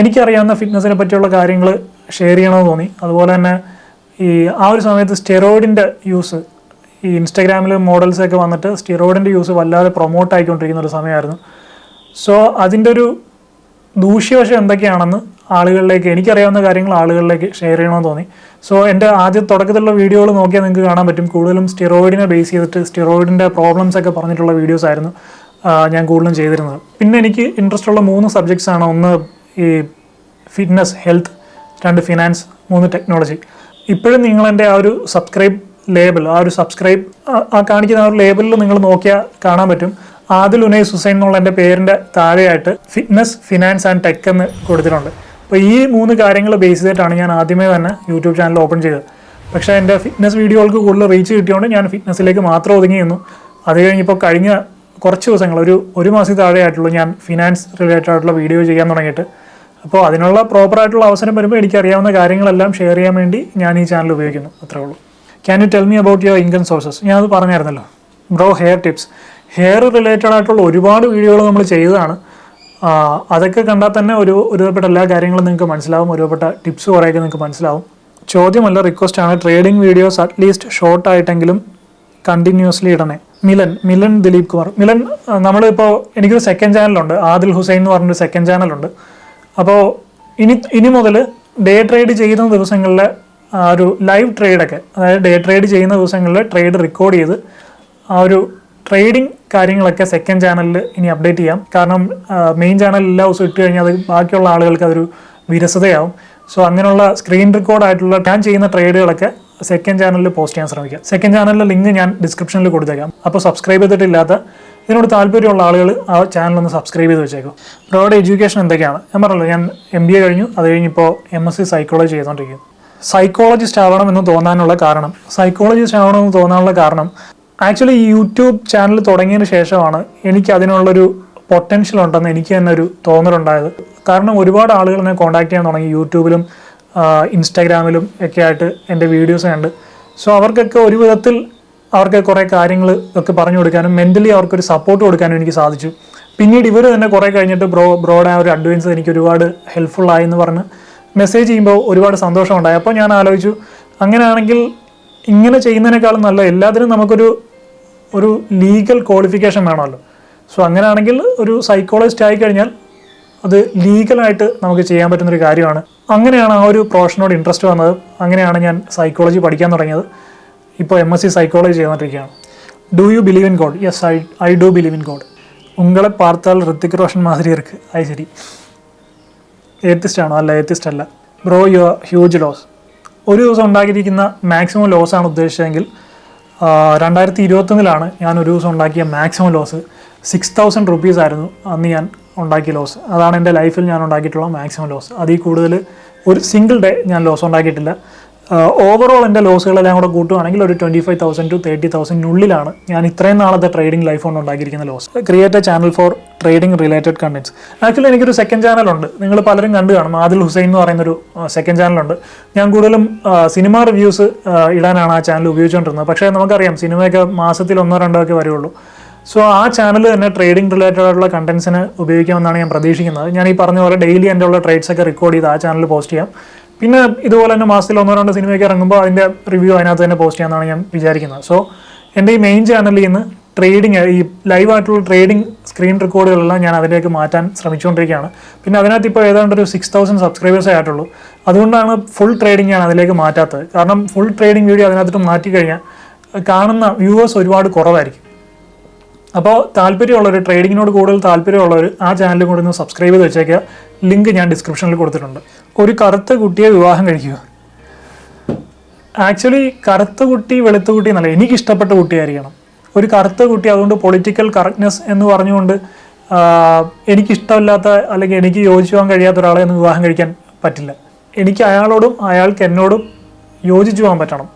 എനിക്കറിയാവുന്ന ഫിറ്റ്നസിനെ പറ്റിയുള്ള കാര്യങ്ങൾ ഷെയർ ചെയ്യണമെന്ന് തോന്നി. അതുപോലെ തന്നെ ഈ ആ ഒരു സമയത്ത് സ്റ്റെറോയിഡിന്റെ യൂസ് ഈ ഇൻസ്റ്റാഗ്രാമിൽ മോഡൽസൊക്കെ വന്നിട്ട് സ്റ്റെറോയിഡിന്റെ യൂസ് വല്ലാതെ പ്രൊമോട്ട് ആയിക്കൊണ്ടിരിക്കുന്ന ഒരു സമയമായിരുന്നു. സോ അതിന്റെ ഒരു ദൂഷ്യവശം എന്തൊക്കെയാണെന്ന് ആളുകളിലേക്ക് എനിക്കറിയാവുന്ന കാര്യങ്ങൾ ആളുകളിലേക്ക് ഷെയർ ചെയ്യണമെന്ന് തോന്നി. സോ എന്റെ ആദ്യ തുടക്കത്തിലുള്ള വീഡിയോകൾ നോക്കിയാൽ നിങ്ങൾക്ക് കാണാൻ പറ്റും. കൂടുതലും സ്റ്റിറോയിഡിനെ ബേസ് ചെയ്തിട്ട് സ്റ്റിറോയിഡിന്റെ പ്രോബ്ലംസ് ഒക്കെ പറഞ്ഞിട്ടുള്ള വീഡിയോസ് ആയിരുന്നു ഞാൻ കൂടുതലും ചെയ്തിരുന്നത്. പിന്നെ എനിക്ക് ഇൻട്രസ്റ്റ് ഉള്ള മൂന്ന് സബ്ജക്ട്സ് ആണ്. ഒന്ന് ഈ ഫിറ്റ്നസ് ഹെൽത്ത് രണ്ട് ഫിനാൻസ് മൂന്ന് ടെക്നോളജി ഇപ്പോഴും നിങ്ങൾ എന്റെ ആ ഒരു സബ്സ്ക്രൈബ് ലേബിൾ ആ ഒരു സബ്സ്ക്രൈബ് ആ കാണിക്കുന്ന ആ ഒരു ലേബിളിൽ നിങ്ങൾ നോക്കിയാൽ കാണാൻ പറ്റും. ആദിൽ ഉനൈസ് ഹുസൈൻ എന്നുള്ള എന്റെ പേരിന്റെ താഴെയായിട്ട് ഫിറ്റ്നസ് ഫിനാൻസ് ആൻഡ് ടെക് എന്ന് കൊടുത്തിട്ടുണ്ട്. അപ്പോൾ ഈ മൂന്ന് കാര്യങ്ങൾ ബേസ് ചെയ്തിട്ടാണ് ഞാൻ ആദ്യമേ തന്നെ യൂട്യൂബ് ചാനൽ ഓപ്പൺ ചെയ്തത്. പക്ഷേ എന്റെ ഫിറ്റ്നസ് വീഡിയോകൾക്ക് കൂടുതൽ റീച്ച് കിട്ടിയതുകൊണ്ട് ഞാൻ ഫിറ്റ്നസ്സിലേക്ക് മാത്രം ഒതുങ്ങി നിന്നു. അത് കഴിഞ്ഞിപ്പോൾ കഴിഞ്ഞ കുറച്ച് ദിവസങ്ങൾ ഒരു ഒരു മാസത്തിൽ താഴെയായിട്ടുള്ളൂ ഞാൻ ഫിനാൻസ് റിലേറ്റഡ് ആയിട്ടുള്ള വീഡിയോ ചെയ്യാൻ തുടങ്ങിയിട്ട്. അപ്പോൾ അതിനുള്ള പ്രോപ്പർ ആയിട്ടുള്ള അവസരം വരുമ്പോൾ എനിക്ക് അറിയാവുന്ന കാര്യങ്ങളെല്ലാം ഷെയർ ചെയ്യാൻ വേണ്ടി ഞാൻ ഈ ചാനൽ ഉപയോഗിക്കുന്നു. അത്രേ ഉള്ളൂ. Can you tell me about your income sources ഞാൻ അത് പറഞ്ഞായിരുന്നല്ലോ. Bro hair tips hair related ആയിട്ടുള്ള ഒരുപാട് വീഡിയോകൾ നമ്മൾ ചെയ്തതാണ്. അതൊക്കെ കണ്ടാൽ തന്നെ ഒരു ഒരുപെട്ട എല്ലാ കാര്യങ്ങളും നിങ്ങൾക്ക് മനസ്സിലാവും. ഒരുപെട്ട ടിപ്സ് കുറേയൊക്കെ നിങ്ങൾക്ക് മനസ്സിലാവും. ചോദ്യമല്ല റിക്വസ്റ്റ് ആണ്. Trading videos at least short ആയിട്ടെങ്കിലും continuously ഇടണേ. മിലൻ മിലൻ ദിലീപ് കുമാർ. മിലൻ നമ്മളിപ്പോൾ എനിക്കൊരു സെക്കൻഡ് ചാനലുണ്ട് ആദിൽ ഹുസൈൻ എന്ന് പറഞ്ഞൊരു സെക്കൻഡ് ചാനലുണ്ട് അപ്പോൾ ഇനി ഇനി മുതൽ ഡേ ട്രേഡ് ചെയ്യുന്ന ദിവസങ്ങളിൽ ഒരു ലൈവ് ട്രേഡൊക്കെ അതായത് ഡേ ട്രേഡ് ചെയ്യുന്ന ദിവസങ്ങളിൽ ട്രേഡ് റെക്കോർഡ് ചെയ്ത് ആ ഒരു ട്രേഡിംഗ് കാര്യങ്ങളൊക്കെ സെക്കൻഡ് ചാനലിൽ ഇനി അപ്ഡേറ്റ് ചെയ്യാം. കാരണം മെയിൻ ചാനൽ എല്ലാ ദിവസവും ഇട്ട് കഴിഞ്ഞാൽ അത് ബാക്കിയുള്ള ആളുകൾക്ക് അതൊരു വിരസതയാവും. സോ അങ്ങനെയുള്ള സ്ക്രീൻ റെക്കോർഡ് ആയിട്ടുള്ള ഞാൻ ചെയ്യുന്ന ട്രേഡുകളൊക്കെ സെക്കൻഡ് ചാനലിൽ പോസ്റ്റ് ചെയ്യാൻ ശ്രമിക്കാം. സെക്കൻഡ് ചാനലിലെ ലിങ്ക് ഞാൻ ഡിസ്ക്രിപ്ഷനിൽ കൊടുത്തേക്കാം. അപ്പോൾ സബ്സ്ക്രൈബ് ചെയ്തിട്ടില്ലാത്ത ഇതിനോട് താല്പര്യമുള്ള ആളുകൾ ആ ചാനൽ ഒന്ന് സബ്സ്ക്രൈബ് ചെയ്ത് വെച്ചേക്കും. ബ്രോയുടെ എഡ്യൂക്കേഷൻ എന്തൊക്കെയാണ്? ഞാൻ പറഞ്ഞല്ലോ ഞാൻ എം ബി എ കഴിഞ്ഞു. അത് കഴിഞ്ഞിപ്പോൾ എം എസ് സി സൈക്കോളജി ചെയ്തുകൊണ്ടിരിക്കുന്നു സൈക്കോളജിസ്റ്റ് ആവണം എന്ന് തോന്നാനുള്ള കാരണം സൈക്കോളജിസ്റ്റ് ആവണം എന്ന് തോന്നാനുള്ള കാരണം ആക്ച്വലി യൂട്യൂബ് ചാനൽ തുടങ്ങിയതിന് ശേഷമാണ് എനിക്ക് അതിനുള്ളൊരു പൊട്ടൻഷ്യൽ ഉണ്ടെന്ന് എനിക്ക് തന്നെ ഒരു തോന്നലുണ്ടായത്. കാരണം ഒരുപാട് ആളുകൾ എന്നെ കോൺടാക്ട് ചെയ്യാൻ തുടങ്ങി യൂട്യൂബിലും ഇൻസ്റ്റാഗ്രാമിലും ഒക്കെ ആയിട്ട് എന്റെ വീഡിയോസ് കണ്ട്. സോ അവർക്കൊക്കെ ഒരു വിധത്തിൽ അവർക്ക് കുറേ കാര്യങ്ങൾ ഒക്കെ പറഞ്ഞു കൊടുക്കാനും മെന്റലി അവർക്കൊരു സപ്പോർട്ട് കൊടുക്കാനും എനിക്ക് സാധിച്ചു. പിന്നീട് ഇവർ തന്നെ കുറേ കഴിഞ്ഞിട്ട് ബ്രോ ബ്രോഡ് ആ ഒരു അഡ്വൈൻസ് എനിക്ക് ഒരുപാട് ആയി എന്ന് പറഞ്ഞ് മെസ്സേജ് ചെയ്യുമ്പോൾ ഒരുപാട് സന്തോഷമുണ്ടായി. അപ്പോൾ ഞാൻ ആലോചിച്ചു അങ്ങനെയാണെങ്കിൽ ഇങ്ങനെ ചെയ്യുന്നതിനേക്കാളും നല്ല എല്ലാത്തിനും നമുക്കൊരു ഒരു ലീഗൽ ക്വാളിഫിക്കേഷൻ വേണമല്ലോ. സോ അങ്ങനെയാണെങ്കിൽ ഒരു സൈക്കോളജിസ്റ്റ് ആയി കഴിഞ്ഞാൽ അത് ലീഗലായിട്ട് നമുക്ക് ചെയ്യാൻ പറ്റുന്നൊരു കാര്യമാണ്. അങ്ങനെയാണ് ആ ഒരു പ്രൊഫഷനോട് ഇൻട്രസ്റ്റ് വന്നത്. അങ്ങനെയാണ് ഞാൻ സൈക്കോളജി പഠിക്കാൻ തുടങ്ങിയത്. ഇപ്പോൾ എം എസ് സി സൈക്കോളജി ചെയ്തുകൊണ്ടിരിക്കുകയാണ്. Do you believe in God yes I I do believe in God ഉങ്ങളെ പാർത്താൽ ഋത്തിക് റോഷൻ മാതിരി ഇരിക്ക്. അത് ശരി. ഏത്തിസ്റ്റാണോ അല്ല ഏത്തിസ്റ്റ് അല്ല. ബ്രോ യു ഹ്യൂജ് ലോസ് ഒരു ദിവസം ഉണ്ടാക്കിയിരിക്കുന്ന മാക്സിമം ലോസ് ആണ് ഉദ്ദേശിച്ചതെങ്കിൽ രണ്ടായിരത്തി ഇരുപത്തൊന്നിലാണ് ഞാൻ ഒരു ദിവസം ഉണ്ടാക്കിയ maximum loss six thousand rupees ആയിരുന്നു അന്ന് ഞാൻ ഉണ്ടാക്കിയ ലോസ് അതാണ് എന്റെ ലൈഫിൽ ഞാൻ ഉണ്ടാക്കിയിട്ടുള്ള മാക്സിമം ലോസ് അതിൽ കൂടുതൽ ഒരു സിംഗിൾ ഡേ ഞാൻ ലോസ് ഉണ്ടാക്കിയിട്ടില്ല. ഓവറോൾ എന്റെ ലോസുകളെല്ലാം കൂടെ കൂട്ടുവാണെങ്കിൽ ഒരു twenty five thousand to thirty തൗസൻഡിനുള്ളിലാണ് ഞാൻ ഇത്രയും നാളത്തെ ട്രേഡിംഗ് ലൈഫ് കൊണ്ട് ഉണ്ടാക്കിയിരിക്കുന്ന loss create a channel for trading related contents actually എനിക്കൊരു സെക്കൻഡ് ചാനലുണ്ട് നിങ്ങൾ പലരും കണ്ടു കാണും. ആദിൽ ഹുസൈൻ എന്ന് പറയുന്നൊരു സെക്കൻഡ് ചാനലുണ്ട് ഞാൻ കൂടുതലും സിനിമ റിവ്യൂസ് ഇടാനാണ് ആ ചാനൽ ഉപയോഗിച്ചുകൊണ്ടിരുന്നത്. പക്ഷേ നമുക്കറിയാം സിനിമയൊക്കെ മാസത്തിൽ ഒന്നോ രണ്ടോ ഒക്കെ വരുള്ളൂ. സോ ആ ചാനൽ തന്നെ ട്രേഡിംഗ് റിലേറ്റഡ് ആയിട്ടുള്ള കണ്ടൻസിന് ഉപയോഗിക്കാമെന്നാണ് ഞാൻ പ്രതീക്ഷിക്കുന്നത്. ഞാൻ ഈ പറഞ്ഞ പോലെ ഡെയിലി എന്റെ ഉള്ള ട്രേഡ്സ് ഒക്കെ റെക്കോർഡ് ചെയ്ത് ആ ചാനൽ പോസ്റ്റ് ചെയ്യാം. പിന്നെ ഇതുപോലെ തന്നെ മാസത്തിൽ ഒന്നോ രണ്ടോ സിനിമയൊക്കെ ഇറങ്ങുമ്പോൾ അതിന്റെ റിവ്യൂ അതിനകത്ത് തന്നെ പോസ്റ്റ് ചെയ്യാമെന്നാണ് ഞാൻ വിചാരിക്കുന്നത്. സോ എന്റെ ഈ മെയിൻ ചാനലിൽ നിന്ന് ട്രേഡിങ് ഈ ലൈവ് ആയിട്ടുള്ള ട്രേഡിംഗ് സ്ക്രീൻ റെക്കോർഡുകളെല്ലാം ഞാൻ അതിലേക്ക് മാറ്റാൻ ശ്രമിച്ചുകൊണ്ടിരിക്കുകയാണ്. പിന്നെ അതിനകത്ത് ഇപ്പോൾ ഏതാണ്ട് ഒരു സിക്സ് തൗസൻഡ് സബ്സ്ക്രൈബേഴ്സേ ആയിട്ടുള്ളൂ. അതുകൊണ്ടാണ് ഫുൾ ട്രേഡിംഗ് ഞാൻ അതിലേക്ക് മാറ്റാത്തത്. കാരണം ഫുൾ ട്രേഡിംഗ് വീഡിയോ അതിനകത്തോട്ട് മാറ്റി കഴിഞ്ഞാൽ കാണുന്ന വ്യൂവേഴ്സ് ഒരുപാട് കുറവായിരിക്കും. അപ്പോൾ താല്പര്യമുള്ളവർ ട്രേഡിങ്ങിനോട് കൂടുതൽ താല്പര്യമുള്ളവർ ആ ചാനലും കൂടി ഒന്ന് സബ്സ്ക്രൈബ് ചെയ്ത് വെച്ചേക്കുക ലിങ്ക് ഞാൻ ഡിസ്ക്രിപ്ഷനിൽ കൊടുത്തിട്ടുണ്ട്. ഒരു കറുത്ത കുട്ടിയെ വിവാഹം കഴിക്കുക. ആക്ച്വലി കറുത്ത കുട്ടി വെളുത്ത കുട്ടി എന്നല്ല എനിക്ക് ഇഷ്ടപ്പെട്ട കുട്ടിയായിരിക്കണം. ഒരു കറുത്ത കുട്ടി അതുകൊണ്ട് പൊളിറ്റിക്കൽ കറക്റ്റ്നെസ് എന്ന് പറഞ്ഞുകൊണ്ട് എനിക്കിഷ്ടമില്ലാത്ത അല്ലെങ്കിൽ എനിക്ക് യോജിച്ചു പോകാൻ കഴിയാത്ത ഒരാളെ ഒന്ന് വിവാഹം കഴിക്കാൻ പറ്റില്ല. എനിക്ക് അയാളോടും അയാൾക്ക് എന്നോടും യോജിച്ചു പോകാൻ പറ്റണം.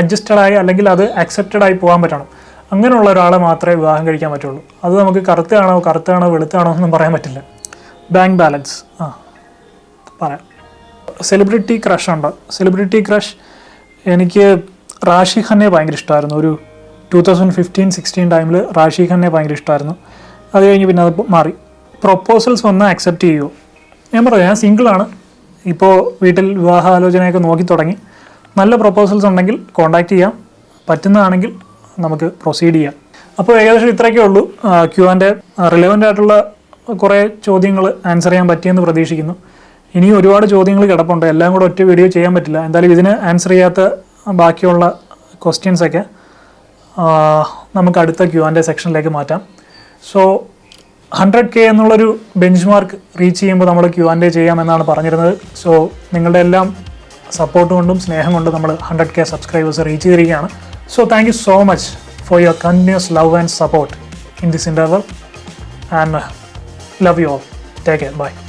അഡ്ജസ്റ്റഡായി അല്ലെങ്കിൽ അത് അക്സെപ്റ്റഡ് ആയി പോകാൻ പറ്റണം. അങ്ങനെയുള്ള ഒരാളെ മാത്രമേ വിവാഹം കഴിക്കാൻ പറ്റുള്ളൂ. അത് നമുക്ക് കറുത്താണോ കറുത്താണോ വെളുത്താണോ എന്നൊന്നും പറയാൻ പറ്റില്ല. ബാങ്ക് ബാലൻസ് ആ പറയാം. സെലിബ്രിറ്റി ക്രഷ് ഉണ്ട്? സെലിബ്രിറ്റി ക്രഷ് എനിക്ക് റാഷി ഖന്നെ ഭയങ്കര ഇഷ്ടമായിരുന്നു. ഒരു ടൂ തൗസൻഡ് ഫിഫ്റ്റീൻ സിക്സ്റ്റീൻ ടൈമിൽ റാഷി ഖന്നെ ഭയങ്കര ഇഷ്ടമായിരുന്നു. അത് കഴിഞ്ഞ് പിന്നെ അത് മാറി. പ്രൊപ്പോസൽസ് വന്ന് അക്സെപ്റ്റ് ചെയ്യുമോ ഞാൻ പറയാം ഞാൻ സിംഗിളാണ് ഇപ്പോൾ വീട്ടിൽ വിവാഹാലോചനയൊക്കെ നോക്കി തുടങ്ങി. നല്ല പ്രൊപ്പോസൽസ് ഉണ്ടെങ്കിൽ കോൺടാക്റ്റ് ചെയ്യാം. പറ്റുന്നതാണെങ്കിൽ നമുക്ക് പ്രൊസീഡ് ചെയ്യാം. അപ്പോൾ ഏകദേശം ഇത്രയൊക്കെ ഉള്ളൂ. ക്യു ആന്റെ റിലവന്റ് ആയിട്ടുള്ള കുറേ ചോദ്യങ്ങൾ ആൻസർ ചെയ്യാൻ പറ്റിയെന്ന് പ്രതീക്ഷിക്കുന്നു. ഇനിയും ഒരുപാട് ചോദ്യങ്ങൾ കിടപ്പുണ്ട്. എല്ലാം കൂടെ ഒറ്റ വീഡിയോ ചെയ്യാൻ പറ്റില്ല. എന്തായാലും ഇതിന് ആൻസർ ചെയ്യാത്ത ബാക്കിയുള്ള ക്വസ്റ്റ്യൻസൊക്കെ നമുക്ക് അടുത്ത ക്യു ആന്റെ സെക്ഷനിലേക്ക് മാറ്റാം. സോ ഹൺഡ്രഡ് കെ എന്നുള്ളൊരു ബെഞ്ച് മാർക്ക് റീച്ച് ചെയ്യുമ്പോൾ നമ്മൾ ക്യു ആൻഡ് ചെയ്യാമെന്നാണ് പറഞ്ഞിരുന്നത്. സോ നിങ്ങളുടെ എല്ലാം സപ്പോർട്ട് കൊണ്ടും സ്നേഹം കൊണ്ടും നമ്മൾ ഹൺഡ്രഡ് കെ സബ്സ്ക്രൈബേഴ്സ് റീച്ച് ചെയ്തിരിക്കുകയാണ്. So thank you so much for your continuous love and support in this endeavor and uh, love you all. Take care. Bye.